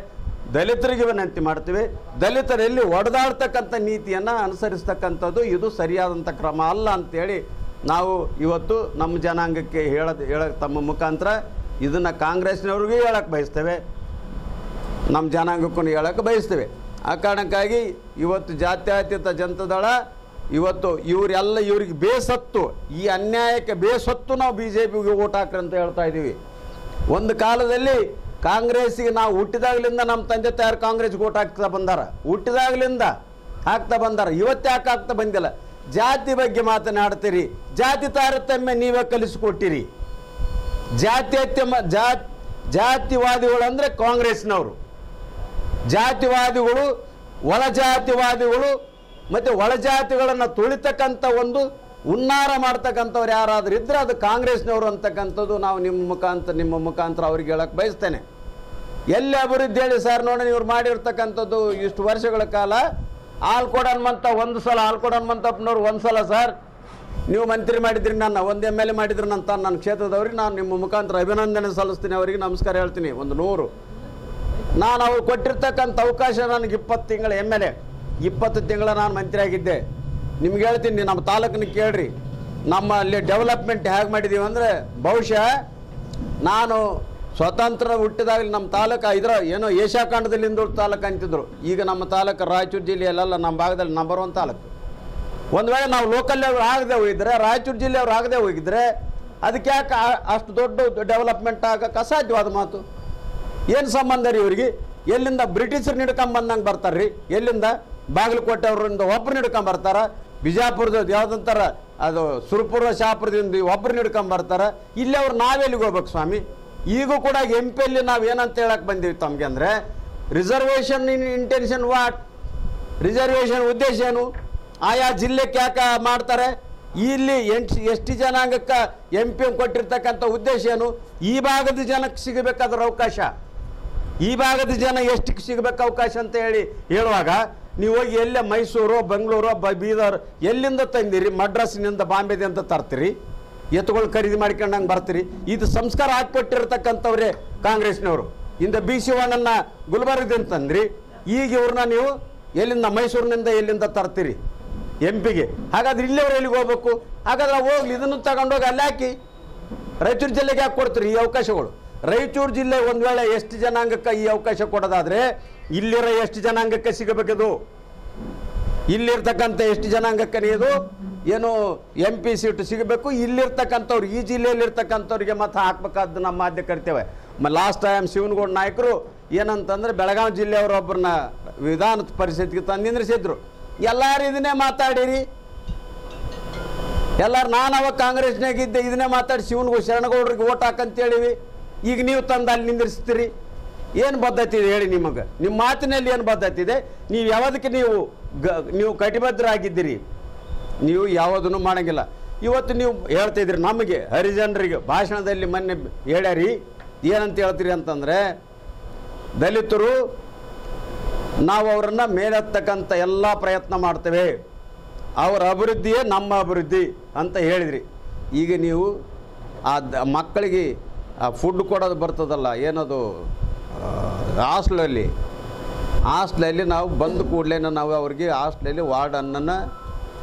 ದಲಿತರಿಗೆ ವಿನಂತಿ ಮಾಡ್ತೀವಿ. ದಲಿತರಲ್ಲಿ ಒಡೆದಾಡ್ತಕ್ಕಂಥ ನೀತಿಯನ್ನು ಅನುಸರಿಸ್ತಕ್ಕಂಥದ್ದು ಇದು ಸರಿಯಾದಂಥ ಕ್ರಮ ಅಲ್ಲ ಅಂತೇಳಿ ನಾವು ಇವತ್ತು ನಮ್ಮ ಜನಾಂಗಕ್ಕೆ ಹೇಳೋದು ಹೇಳೋಕ್ಕೆ ತಮ್ಮ ಮುಖಾಂತರ ಇದನ್ನು ಕಾಂಗ್ರೆಸ್ನವ್ರಿಗೂ ಹೇಳಕ್ಕೆ ಬಯಸ್ತೇವೆ. ನಮ್ಮ ಜನಾಂಗಕ್ಕೂ ಹೇಳಕ್ಕೆ ಬಯಸ್ತೇವೆ. ಆ ಕಾರಣಕ್ಕಾಗಿ ಇವತ್ತು ಜಾತ್ಯತೀತ ಜನತಾದಳ ಇವತ್ತು ಇವರೆಲ್ಲ ಇವ್ರಿಗೆ ಬೇಸತ್ತು, ಈ ಅನ್ಯಾಯಕ್ಕೆ ಬೇಸತ್ತು ನಾವು ಬಿ ಜೆ ಪಿಗೆ ಓಟ್ ಹಾಕ್ರಿ ಅಂತ ಹೇಳ್ತಾ ಇದ್ದೀವಿ ಒಂದು ಕಾಲದಲ್ಲಿ ಕಾಂಗ್ರೆಸ್ಸಿಗೆ ನಾವು ಹುಟ್ಟಿದಾಗ್ಲಿಂದ ನಮ್ಮ ತಂದೆ ತಾಯಾರು ಕಾಂಗ್ರೆಸ್ಗೆ ಓಟ್ ಹಾಕ್ತಾ ಬಂದಾರ. ಹುಟ್ಟಿದಾಗ್ಲಿಂದ ಹಾಕ್ತಾ ಬಂದಾರ. ಇವತ್ತು ಯಾಕೆ ಹಾಕ್ತಾ ಬಂದಿಲ್ಲ? ಜಾತಿ ಬಗ್ಗೆ ಮಾತನಾಡ್ತೀರಿ. ಜಾತಿ ತಾರತಮ್ಯ ನೀವೇ ಕಲಿಸಿಕೊಟ್ಟಿರಿ. ಜಾತ್ಯತ್ಯಮ ಜಾ ಜಾತಿವಾದಿಗಳು ಅಂದರೆ ಕಾಂಗ್ರೆಸ್ನವರು. ಜಾತಿವಾದಿಗಳು, ಒಳಜಾತಿವಾದಿಗಳು ಮತ್ತು ಒಳಜಾತಿಗಳನ್ನು ತುಳಿತಕ್ಕಂಥ ಒಂದು ಉನ್ನಾರ ಮಾಡ್ತಕ್ಕಂಥವ್ರು ಯಾರಾದರೂ ಇದ್ದರೆ ಅದು ಕಾಂಗ್ರೆಸ್ನವರು ಅಂತಕ್ಕಂಥದ್ದು ನಾವು ನಿಮ್ಮ ಮುಖಾಂತರ ನಿಮ್ಮ ಮುಖಾಂತರ ಅವ್ರಿಗೆ ಹೇಳಕ್ಕೆ ಬಯಸ್ತೇನೆ. ಎಲ್ಲಿ ಅಭಿವೃದ್ಧಿ ಹೇಳಿ ಸರ್ ನೋಡಿ, ಇವ್ರು ಮಾಡಿರ್ತಕ್ಕಂಥದ್ದು ಇಷ್ಟು ವರ್ಷಗಳ ಕಾಲ. ಆಲ್ಕೋಡ್ ಹನುಮಂತ ಒಂದು ಸಲ ಆಲ್ಕೋಡ್ ಹನುಮಂತಪ್ಪನವ್ರು ಒಂದು ಸಲ ಸರ್. ನೀವು ಮಂತ್ರಿ ಮಾಡಿದ್ರಿ ನನ್ನ, ಒಂದು ಎಂ ಎಲ್ ಎ ಮಾಡಿದ್ರಿ ನನ್ನ ಕ್ಷೇತ್ರದವ್ರಿಗೆ ನಾನು ನಿಮ್ಮ ಮುಖಾಂತರ ಅಭಿನಂದನೆ ಸಲ್ಲಿಸ್ತೀನಿ, ಅವರಿಗೆ ನಮಸ್ಕಾರ ಹೇಳ್ತೀನಿ, ಒಂದು ನೂರು. ನಾನು ಅವ್ರು ಕೊಟ್ಟಿರ್ತಕ್ಕಂಥ ಅವಕಾಶ ನನಗೆ ಇಪ್ಪತ್ತು ತಿಂಗಳ ಎಂ ಎಲ್ ಎ, ಇಪ್ಪತ್ತು ತಿಂಗಳ ನಾನು ಮಂತ್ರಿ ಆಗಿದ್ದೆ. ನಿಮ್ಗೆ ಹೇಳ್ತೀನಿ, ನಮ್ಮ ತಾಲೂಕಿನ ಕೇಳ್ರಿ. ನಮ್ಮಲ್ಲಿ ಡೆವಲಪ್ಮೆಂಟ್ ಹೇಗೆ ಮಾಡಿದ್ದೀವಿ ಅಂದರೆ, ಬಹುಶಃ ನಾನು ಸ್ವತಂತ್ರ ಹುಟ್ಟಿದಾಗಲಿ ನಮ್ಮ ತಾಲೂಕು ಇದ್ರ ಏನೋ ಏಷ್ಯಾ ಖಂಡದಲ್ಲಿ ಹಿಂದುಳಿದ ತಾಲೂಕು ಅಂತಿದ್ರು. ಈಗ ನಮ್ಮ ತಾಲೂಕು ರಾಯಚೂರು ಜಿಲ್ಲೆಯಲ್ಲೆಲ್ಲ ನಮ್ಮ ಭಾಗದಲ್ಲಿ ನಂಬರ್ ಒನ್ ತಾಲೂಕು. ಒಂದು ವೇಳೆ ನಾವು ಲೋಕಲ್ ಅವ್ರು ಆಗದೆ ಹೋಗಿದ್ರೆ, ರಾಯಚೂರು ಜಿಲ್ಲೆಯವ್ರು ಆಗದೆ ಹೋಗಿದ್ರೆ, ಅದಕ್ಕೆ ಯಾಕೆ ಅಷ್ಟು ದೊಡ್ಡ ಡೆವಲಪ್ಮೆಂಟ್ ಆಗಕ್ಕೆ ಅಸಾಧ್ಯವಾದ ಮಾತು. ಏನು ಸಂಬಂಧ ರೀ ಇವ್ರಿಗೆ? ಎಲ್ಲಿಂದ ಬ್ರಿಟಿಷರು ಹಿಡ್ಕೊಂಬಂದಂಗೆ ರೀ? ಎಲ್ಲಿಂದ? ಬಾಗಲಕೋಟೆ ಅವರಿಂದ ಒಬ್ರು ಹಿಡ್ಕೊಂಬರ್ತಾರ ಬಿಜಾಪುರದ ಯಾವ್ದಂತಾರ, ಅದು ಸುರಪುರ ಶಾಪುರದಿಂದ ಒಬ್ಬರು ಹಿಡ್ಕೊಂಬರ್ತಾರೆ ಇಲ್ಲಿ ಅವ್ರು ನಾವೆಲ್ಲಿಗೆ ಹೋಗ್ಬೇಕು ಸ್ವಾಮಿ? ಈಗೂ ಕೂಡ ಎಂ ಪಿಯಲ್ಲಿ ನಾವು ಏನಂತ ಹೇಳಕ್ಕೆ ಬಂದೀವಿ ತಮಗೆ ಅಂದರೆ reservation in intention what reservation ಉದ್ದೇಶ ಏನು? ಆಯಾ ಜಿಲ್ಲೆಗೆ ಯಾಕೆ ಮಾಡ್ತಾರೆ? ಇಲ್ಲಿ ಎಂಟು ಎಷ್ಟು ಜನಾಂಗಕ್ಕೆ ಎಂ ಪಿ ಕೊಟ್ಟಿರ್ತಕ್ಕಂಥ ಉದ್ದೇಶ ಏನು? ಈ ಭಾಗದ ಜನಕ್ಕೆ ಸಿಗಬೇಕಾದ್ರ ಅವಕಾಶ. ಈ ಭಾಗದ ಜನ ಎಷ್ಟಕ್ಕೆ ಸಿಗಬೇಕು ಅವಕಾಶ ಅಂತ ಹೇಳಿ ಹೇಳುವಾಗ, ನೀವು ಹೋಗಿ ಎಲ್ಲೇ ಮೈಸೂರು, ಬೆಂಗಳೂರು ಬೀದರ್ ಎಲ್ಲಿಂದ ತಂದಿರಿ? ಮಡ್ರಾಸಿನಿಂದ ಬಾಂಬೆದಿಂದ ತರ್ತೀರಿ? ಎತ್ತುಗಳು ಖರೀದಿ ಮಾಡ್ಕೊಂಡಂಗೆ ಬರ್ತೀರಿ. ಇದು ಸಂಸ್ಕಾರ ಹಾಕ್ಕೊಟ್ಟಿರ್ತಕ್ಕಂಥವ್ರೆ ಕಾಂಗ್ರೆಸ್ನವರು. ಇಂದ ಬಿ ಶಿವಣ್ಣನ ಗುಲ್ಬರ್ಗದಿಂದ ತಂದ್ರಿ. ಈಗ ಇವ್ರನ್ನ ನೀವು ಎಲ್ಲಿಂದ ಮೈಸೂರಿನಿಂದ ಎಲ್ಲಿಂದ ತರ್ತೀರಿ? ಎಂ ಪಿಗೆ ಹಾಗಾದ್ರೆ ಇಲ್ಲಿಯವ್ರು ಎಲ್ಲಿಗೆ ಹೋಗ್ಬೇಕು? ಹಾಗಾದ್ರೆ ಹೋಗ್ಲಿ, ಇದನ್ನು ತಗೊಂಡೋಗಿ ಅಲ್ಲಿ ಹಾಕಿ. ರಾಯಚೂರು ಜಿಲ್ಲೆಗೆ ಯಾಕೆ ಕೊಡ್ತೀರಿ ಈ ಅವಕಾಶಗಳು? ರಾಯಚೂರು ಜಿಲ್ಲೆ ಒಂದು ವೇಳೆ ಎಷ್ಟು ಜನಾಂಗಕ್ಕೆ ಈ ಅವಕಾಶ ಕೊಡೋದಾದ್ರೆ ಇಲ್ಲಿರೋ ಎಷ್ಟು ಜನಾಂಗಕ್ಕೆ ಸಿಗಬೇಕಿದು? ಇಲ್ಲಿರ್ತಕ್ಕಂಥ ಎಷ್ಟು ಜನಾಂಗಕ್ಕೆ ಇದು? ಏನು ಎಂ ಪಿ ಸೀಟು ಸಿಗಬೇಕು, ಇಲ್ಲಿರ್ತಕ್ಕಂಥವ್ರು, ಈ ಜಿಲ್ಲೆಯಲ್ಲಿರ್ತಕ್ಕಂಥವ್ರಿಗೆ ಮತ ಹಾಕ್ಬೇಕಾದ್ದು ನಮ್ಮ ಮಾಧ್ಯ ಕರ್ತೇವೆ ಲಾಸ್ಟ್ ಟೈಮ್ ಶಿವನಗೌಡ ನಾಯಕರು ಏನಂತಂದ್ರೆ ಬೆಳಗಾವಿ ಜಿಲ್ಲೆಯವರೊಬ್ಬರನ್ನ ವಿಧಾನ ಪರಿಷತ್ಗೆ ತಂದು ನಿಂದ್ರಿಸಿದ್ರು. ಎಲ್ಲರೂ ಇದನ್ನೇ ಮಾತಾಡಿರಿ. ಎಲ್ಲಾರು ನಾನು ಅವಾಗ ಕಾಂಗ್ರೆಸ್ನಾಗ ಇದ್ದೆ, ಇದನ್ನೇ ಮಾತಾಡಿ ಶಿವನಗೌಡ ಶರಣಗೌಡ್ರಿಗೆ ಓಟ್ ಹಾಕಂತೇಳಿವಿ ಈಗ ನೀವು ತಂದು ಅಲ್ಲಿ ನಿಂದಿರಿಸ್ತೀರಿ. ಏನು ಬದ್ಧತೆ ಇದೆ ಹೇಳಿ ನಿಮಗೆ? ನಿಮ್ಮ ಮಾತಿನಲ್ಲಿ ಏನು ಬದ್ಧತೆ ಇದೆ? ನೀವು ಯಾವುದಕ್ಕೆ ನೀವು ಗ, ನೀವು ಕಟಿಬದ್ಧರಾಗಿದ್ದೀರಿ? ನೀವು ಯಾವುದನ್ನು ಮಾಡೋಂಗಿಲ್ಲ. ಇವತ್ತು ನೀವು ಹೇಳ್ತಾಯಿದ್ರಿ ನಮಗೆ, ಹರಿಜನರಿಗೆ, ಭಾಷಣದಲ್ಲಿ ಮೊನ್ನೆ ಹೇಳ್ಯಾರಿ. ಏನಂತ ಹೇಳ್ತೀರಿ ಅಂತಂದರೆ, ದಲಿತರು ನಾವು ಅವರನ್ನು ಮೇಲೆತ್ತಕ್ಕಂಥ ಎಲ್ಲ ಪ್ರಯತ್ನ ಮಾಡ್ತೇವೆ. ಅವರ ಅಭಿವೃದ್ಧಿಯೇ ನಮ್ಮ ಅಭಿವೃದ್ಧಿ ಅಂತ ಹೇಳಿದ್ರಿ. ಈಗ ನೀವು ಆ ಮಕ್ಕಳಿಗೆ ಆ ಫುಡ್ ಕೊಡೋದು ಬರ್ತದಲ್ಲ, ಏನದು ಹಾಸ್ಟ್ಲಲ್ಲಿ ಹಾಸ್ಟ್ಲಲ್ಲಿ ನಾವು ಬಂದ ಕೂಡಲೇ ನಾವು ಅವ್ರಿಗೆ ಹಾಸ್ಟ್ಲಲ್ಲಿ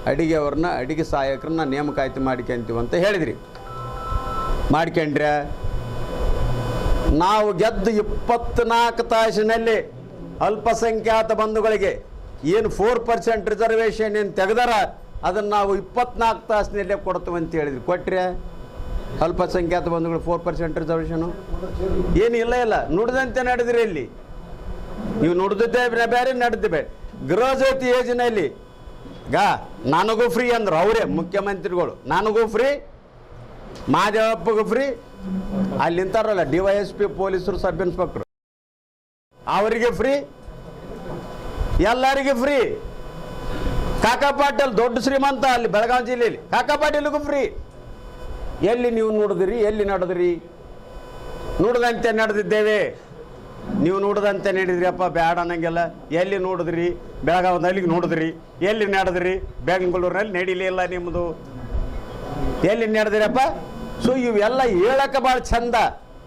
ವಾರ್ಡನ್ನನ್ನು ಅಡಿಗೆಯವ್ರನ್ನ, ಅಡಿಗೆ ಸಹಾಯಕರನ್ನ ನೇಮಕಾತಿ ಮಾಡ್ಕೊಂತೀವಿ ಅಂತ ಹೇಳಿದ್ರಿ. ಮಾಡ್ಕೊಂಡ್ರೆ? ನಾವು ಗೆದ್ದು ಇಪ್ಪತ್ನಾಲ್ಕು ತಾಸಿನಲ್ಲಿ ಅಲ್ಪಸಂಖ್ಯಾತ ಬಂಧುಗಳಿಗೆ ಏನು ಫೋರ್ ಪರ್ಸೆಂಟ್ ರಿಸರ್ವೇಷನ್ ಏನು ತೆಗೆದಾರ? ಅದನ್ನು ನಾವು ಇಪ್ಪತ್ನಾಲ್ಕು ತಾಸಿನಲ್ಲೇ ಕೊಡ್ತೀವಿ ಅಂತ ಹೇಳಿದ್ರಿ. ಕೊಟ್ರೆ? ಅಲ್ಪಸಂಖ್ಯಾತ ಬಂಧುಗಳು ಫೋರ್ ಪರ್ಸೆಂಟ್ ರಿಸರ್ವೇಷನು ಏನು ಇಲ್ಲ ಇಲ್ಲ. ನುಡಿದಂತೆ ನಡೆದಿರಿ ಇಲ್ಲಿ. ನೀವು ನುಡಿದಿದ್ದೇ ಬೇರೆ ನಡೆದ ಗೃಹ ಜ್ಯೋತಿ ಯೋಜನೆಯಲ್ಲಿ ಗಾ, ನನಗೂ ಫ್ರೀ ಅಂದ್ರು ಅವರೇ, ಮುಖ್ಯಮಂತ್ರಿಗಳು. ನನಗೂ ಫ್ರೀ ಮಾದೇವಪ್ಪಗೂ ಫ್ರೀ ಅಲ್ಲಿ ನಿಂತಾರಲ್ಲ, ಡಿ ವೈ ಎಸ್ ಪಿ ಪೊಲೀಸರು ಸಬ್ ಇನ್ಸ್ಪೆಕ್ಟರ್. ಅವರಿಗೆ ಫ್ರೀ ಎಲ್ಲರಿಗೂ ಫ್ರೀ ಕಾಕಾ ಪಾಟೀಲ್ ದೊಡ್ಡ ಶ್ರೀಮಂತ ಅಲ್ಲಿ, ಬೆಳಗಾವಿ ಜಿಲ್ಲೆಯಲ್ಲಿ. ಕಾಕಾ ಪಾಟೀಲ್ಗೂ ಫ್ರೀ ಎಲ್ಲಿ ನೀವು ನೋಡಿದ್ರಿ, ಎಲ್ಲಿ ನಡೆದ್ರಿ? ನೋಡಿದಂತೆ ನಡೆದಿದ್ದೇವೆ. ನೀವು ನೋಡದಂತೆ ನಡೆದ್ರಿಯಪ್ಪ ಬ್ಯಾಡ ಅನ್ನಂಗೆಲ್ಲ. ಎಲ್ಲಿ ನೋಡಿದ್ರಿ? ಬೆಳಗಾವಿನಲ್ಲಿ ನೋಡಿದ್ರಿ. ಎಲ್ಲಿ ನಡೆದ್ರಿ? ಬೆಂಗಳೂರಿನಲ್ಲಿ ನಡೀಲಿಲ್ಲ ನಿಮ್ಮದು ಎಲ್ಲಿ ನಡೆದಿರಪ್ಪ ಸೊ, ಇವೆಲ್ಲ ಹೇಳಕ್ಕೆ ಭಾಳ ಚಂದ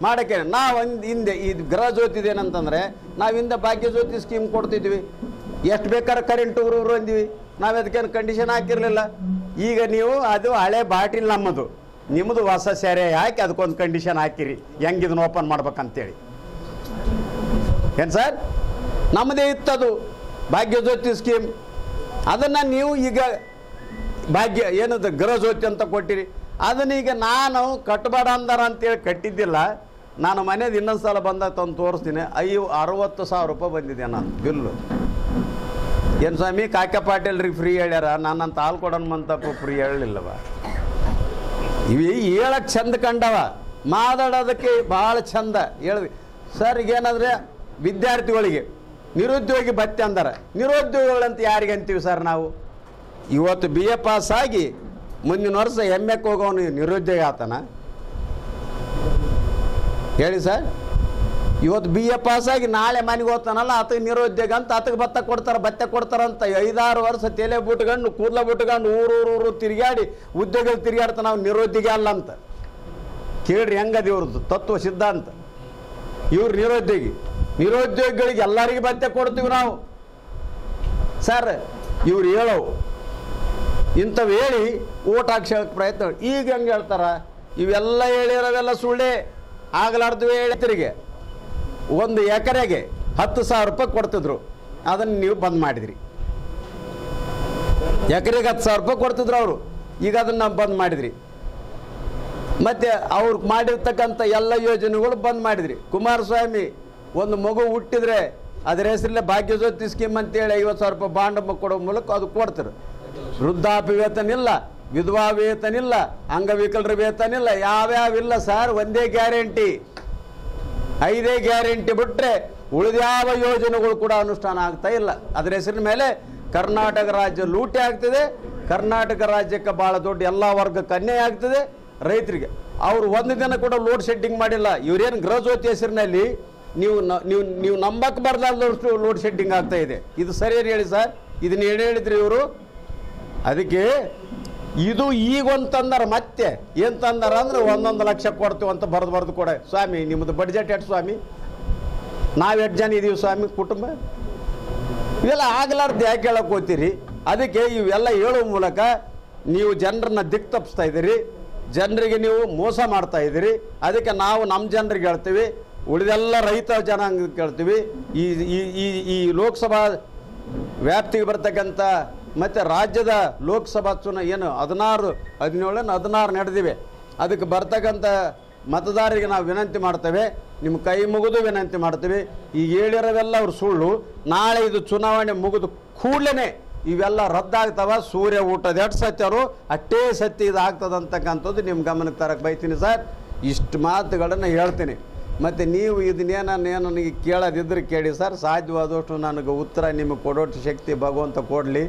ಮಾಡೋಕ್ಕೆ. ನಾವು ಹಿಂದೆ, ಈ ಗೃಹ ಜ್ಯೋತಿ ಏನಂತಂದರೆ, ನಾವು ಹಿಂದೆ ಭಾಗ್ಯ ಜ್ಯೋತಿ ಸ್ಕೀಮ್ ಕೊಡ್ತಿದ್ವಿ. ಎಷ್ಟು ಬೇಕಾದ್ರೆ ಕರೆಂಟ್ ಊರು ಅಂದ್ವಿ. ನಾವು ಅದಕ್ಕೇನು ಕಂಡೀಷನ್ ಹಾಕಿರಲಿಲ್ಲ. ಈಗ ನೀವು ಅದು ಹಳೆ ಬಾಟಿಲ್ ನಮ್ಮದು. ನಿಮ್ಮದು ಹೊಸ ಸೆರೆ ಹಾಕಿ ಅದಕ್ಕೊಂದು ಕಂಡೀಷನ್ ಹಾಕಿರಿ. ಹೆಂಗೆ ಇದನ್ನ ಓಪನ್ ಮಾಡ್ಬೇಕಂತೇಳಿ. ಏನು ಸರ್? ನಮ್ಮದೇ ಇತ್ತದು. ಭಾಗ್ಯ ಜ್ಯೋತಿ ಸ್ಕೀಮ್ ಅದನ್ನು ನೀವು ಈಗ ಭಾಗ್ಯ ಏನದು ಗೃಹಜ್ಯೋತಿ ಅಂತ ಕೊಟ್ಟಿರಿ. ಅದನ್ನೀಗ ನಾನು ಕಟ್ಟಬೇಡ ಅಂದಾರ ಅಂತೇಳಿ ಕಟ್ಟಿದ್ದಿಲ್ಲ. ನಾನು ಮನೇದು ಇನ್ನೊಂದು ಸಲ ಬಂದಾಗ ತಂದು ತೋರಿಸ್ತೀನಿ. ಐ ಅರವತ್ತು ಸಾವಿರ ರೂಪಾಯಿ ಬಂದಿದೆ ನಾನು ಬಿಲ್ಲು. ಏನು ಸ್ವಾಮಿ, ಕಾಕ ಪಾಟೀಲ್ರಿಗೆ ಫ್ರೀ ಹೇಳ್ಯಾರ. ನಾನಂತ ಹಾಲು ಕೊಡೋಣ ಮಂತಪ್ಪ ಫ್ರೀ ಹೇಳಲಿಲ್ಲವ. ಇವು ಹೇಳಕ್ಕೆ ಚಂದ ಕಂಡವ. ಮಾತಾಡೋದಕ್ಕೆ ಭಾಳ ಚಂದ ಹೇಳಿದ್ವಿ ಸರ್, ಈಗೇನಾದ್ರೆ ವಿದ್ಯಾರ್ಥಿಗಳಿಗೆ ನಿರುದ್ಯೋಗಿ ಬತ್ತೆ ಅಂದಾರ. ನಿರುದ್ಯೋಗಿಗಳಂತ ಯಾರಿಗೆ ಅಂತೀವಿ ಸರ್ ನಾವು? ಇವತ್ತು ಬಿ ಎ ಪಾಸ್ ಆಗಿ ಮುಂದಿನ ವರ್ಷ ಎಂ ಎಕ್ ಹೋಗೋನು ನಿರುದ್ಯೋಗ ಆತನ? ಹೇಳಿ ಸರ್. ಇವತ್ತು ಬಿ ಎ ಪಾಸ್ ಆಗಿ ನಾಳೆ ಮನೆಗೆ ಹೋಗ್ತಾನಲ್ಲ, ಆತಗೆ ನಿರುದ್ಯೋಗ ಅಂತ ಆತಗೆ ಭತ್ತ ಕೊಡ್ತಾರೆ, ಭತ್ತ ಕೊಡ್ತಾರಂತ ಐದಾರು ವರ್ಷ ತಲೆ ಬಿಟ್ಕೊಂಡು, ಕೂದಲ ಬಿಟ್ಕೊಂಡು, ಊರು ಊರು ತಿರುಗಾಡಿ ಉದ್ಯೋಗ ತಿರುಗಾಡ್ತಾ ನಾವು ನಿರುದ್ಯೋಗ ಅಲ್ಲ ಅಂತ. ಕೇಳ್ರಿ ಹೆಂಗದ ಇವ್ರದ್ದು ತತ್ವ ಸಿದ್ಧಾಂತ. ಇವ್ರು ನಿರುದ್ಯೋಗಿ. ನಿರುದ್ಯೋಗಿಗಳಿಗೆ ಎಲ್ಲರಿಗೆ ಭತ್ಯೆ ಕೊಡ್ತೀವಿ ನಾವು. ಸರ್, ಇವ್ರು ಹೇಳವು. ಇಂಥವು ಹೇಳಿ ಓಟ್ ಹಾಕ್ಸೋಕೆ ಪ್ರಯತ್ನ ಈಗ ಹೆಂಗೆ ಹೇಳ್ತಾರ? ಇವೆಲ್ಲ ಹೇಳಿರೋವೆಲ್ಲ ಸುಳ್ಳೇ. ಆಗಲಾರ್ದು ಹೇಳಿದ್ರಿಗೆ ಒಂದು ಎಕರೆಗೆ ಹತ್ತು ಸಾವಿರ ರೂಪಾಯಿ ಕೊಡ್ತಿದ್ರು. ಅದನ್ನು ನೀವು ಬಂದ್ ಮಾಡಿದ್ರಿ. ಎಕರೆಗೆ ಹತ್ತು ಸಾವಿರ ರೂಪಾಯಿ ಕೊಡ್ತಿದ್ರು ಅವರು. ಈಗ ಅದನ್ನು ಬಂದ್ ಮಾಡಿದ್ರಿ. ಮತ್ತೆ ಅವ್ರು ಮಾಡಿರ್ತಕ್ಕಂಥ ಎಲ್ಲ ಯೋಜನೆಗಳು ಬಂದ್ ಮಾಡಿದ್ರಿ. ಕುಮಾರಸ್ವಾಮಿ ಒಂದು ಮಗು ಹುಟ್ಟಿದ್ರೆ ಅದರ ಹೆಸರಲ್ಲೇ ಭಾಗ್ಯಜ್ಯೋತಿ ಸ್ಕೀಮ್ ಅಂತೇಳಿ ಐವತ್ತು ಸಾವಿರ ರೂಪಾಯಿ ಬಾಂಡ್ ಕೊಡೋ ಮೂಲಕ ಅದು ಕೊಡ್ತಾರೆ. ವೃದ್ಧಾಪ್ಯ ವೇತನ ಇಲ್ಲ ವಿಧವಾ ವೇತನ ಇಲ್ಲ, ಅಂಗವಿಕಲರ ವೇತನ ಇಲ್ಲ ಯಾವ್ಯಾವಿಲ್ಲ ಸರ್, ಒಂದೇ ಗ್ಯಾರಂಟಿ. ಐದೇ ಗ್ಯಾರಂಟಿ ಬಿಟ್ಟರೆ ಉಳಿದ್ಯಾವ ಯೋಜನೆಗಳು ಕೂಡ ಅನುಷ್ಠಾನ ಆಗ್ತಾ ಇಲ್ಲ. ಅದರ ಹೆಸರಿನ ಮೇಲೆ ಕರ್ನಾಟಕ ರಾಜ್ಯ ಲೂಟಿ ಆಗ್ತದೆ. ಕರ್ನಾಟಕ ರಾಜ್ಯಕ್ಕೆ ಭಾಳ ದೊಡ್ಡ ಎಲ್ಲ ವರ್ಗಕ್ಕೆ ಅನ್ಯಾಯ ಆಗ್ತದೆ ರೈತರಿಗೆ. ಅವರು ಒಂದು ದಿನ ಕೂಡ ಲೋಡ್ ಶೆಡ್ಡಿಂಗ್ ಮಾಡಿಲ್ಲ. ಇವರೇನು ಗೃಹಜ್ಯೋತಿ ಹೆಸರಿನಲ್ಲಿ ನೀವು ನೀವು ನೀವು ನಂಬಕ್ಕೆ ಬರ್ಲಾರ್ದಷ್ಟು ಲೋಡ್ ಶೆಡ್ಡಿಂಗ್ ಆಗ್ತಾ ಇದೆ. ಇದು ಸರಿ ಹೇಳಿ ಸರ್? ಇದನ್ನ ಏನು ಹೇಳಿದ್ರಿ ಇವರು? ಅದಕ್ಕೆ ಇದು ಈಗ ಒಂದು ತಂದಾರ ಮತ್ತೆ. ಏನು ತಂದಾರ ಅಂದ್ರೆ ಒಂದೊಂದು ಲಕ್ಷ ಕೊಡ್ತೀವಿ ಅಂತ ಬರೆದು ಬರೆದು ಕೊಡ. ಸ್ವಾಮಿ ನಿಮ್ಮದು ಬಡ್ಜೆಟ್ ಎಷ್ಟು ಸ್ವಾಮಿ? ನಾವು ಎಷ್ಟು ಜನ ಇದ್ದೀವಿ ಸ್ವಾಮಿ ಕುಟುಂಬ? ಇವೆಲ್ಲ ಆಗ್ಲಾರ್ದು ಯಾಕೆ ಹೇಳಕ್ಕೆ ಹೋಗ್ತೀರಿ? ಅದಕ್ಕೆ ಇವೆಲ್ಲ ಹೇಳುವ ಮೂಲಕ ನೀವು ಜನರನ್ನ ದಿಕ್ ತಪ್ಪಿಸ್ತಾ ಇದ್ದೀರಿ. ಜನರಿಗೆ ನೀವು ಮೋಸ ಮಾಡ್ತಾ ಇದ್ದೀರಿ. ಅದಕ್ಕೆ ನಾವು ನಮ್ಮ ಜನರಿಗೆ ಹೇಳ್ತೀವಿ. ಉಳಿದೆಲ್ಲ ರೈತ ಜನಾಂಗ ಕೇಳ್ತೀವಿ. ಈ, ಈ- ಈ ಲೋಕಸಭಾ ವ್ಯಾಪ್ತಿಗೆ ಬರ್ತಕ್ಕಂಥ ಮತ್ತು ರಾಜ್ಯದ ಲೋಕಸಭಾ ಚುನಾವಣೆ ಏನು, ಹದಿನಾರು ಹದಿನೇಳನ್ನು ಹದಿನಾರು ನಡೆದಿವೆ. ಅದಕ್ಕೆ ಬರ್ತಕ್ಕಂಥ ಮತದಾರರಿಗೆ ನಾವು ವಿನಂತಿ ಮಾಡ್ತೇವೆ. ನಿಮ್ಮ ಕೈ ಮುಗಿದು ವಿನಂತಿ ಮಾಡ್ತೀವಿ. ಈಗ ಹೇಳಿರೋವೆಲ್ಲ ಅವ್ರು ಸುಳ್ಳು. ನಾಳೆ ಇದು ಚುನಾವಣೆ ಮುಗಿದು ಕೂಡಲೇ ಇವೆಲ್ಲ ರದ್ದಾಗ್ತವ. ಸೂರ್ಯ ಊಟದ ಎರಡು ಸತ್ಯರು ಅಷ್ಟೇ ಸತ್ಯ ಇದು ಆಗ್ತದಂತಕ್ಕಂಥದ್ದು ನಿಮ್ಮ ಗಮನಕ್ಕೆ ತರಕ್ಕೆ ಬೈತೀನಿ ಸರ್. ಇಷ್ಟು ಮಾತುಗಳನ್ನು ಹೇಳ್ತೀನಿ. ಮತ್ತು ನೀವು ಇದನ್ನೇನೇನು ನನಗೆ ಕೇಳೋದಿದ್ರೆ ಕೇಳಿ ಸರ್. ಸಾಧ್ಯವಾದಷ್ಟು ನನಗೆ ಉತ್ತರ ನಿಮಗೆ ಕೊಡೋಷ್ಟು ಶಕ್ತಿ ಭಗವಂತ ಕೊಡಲಿ.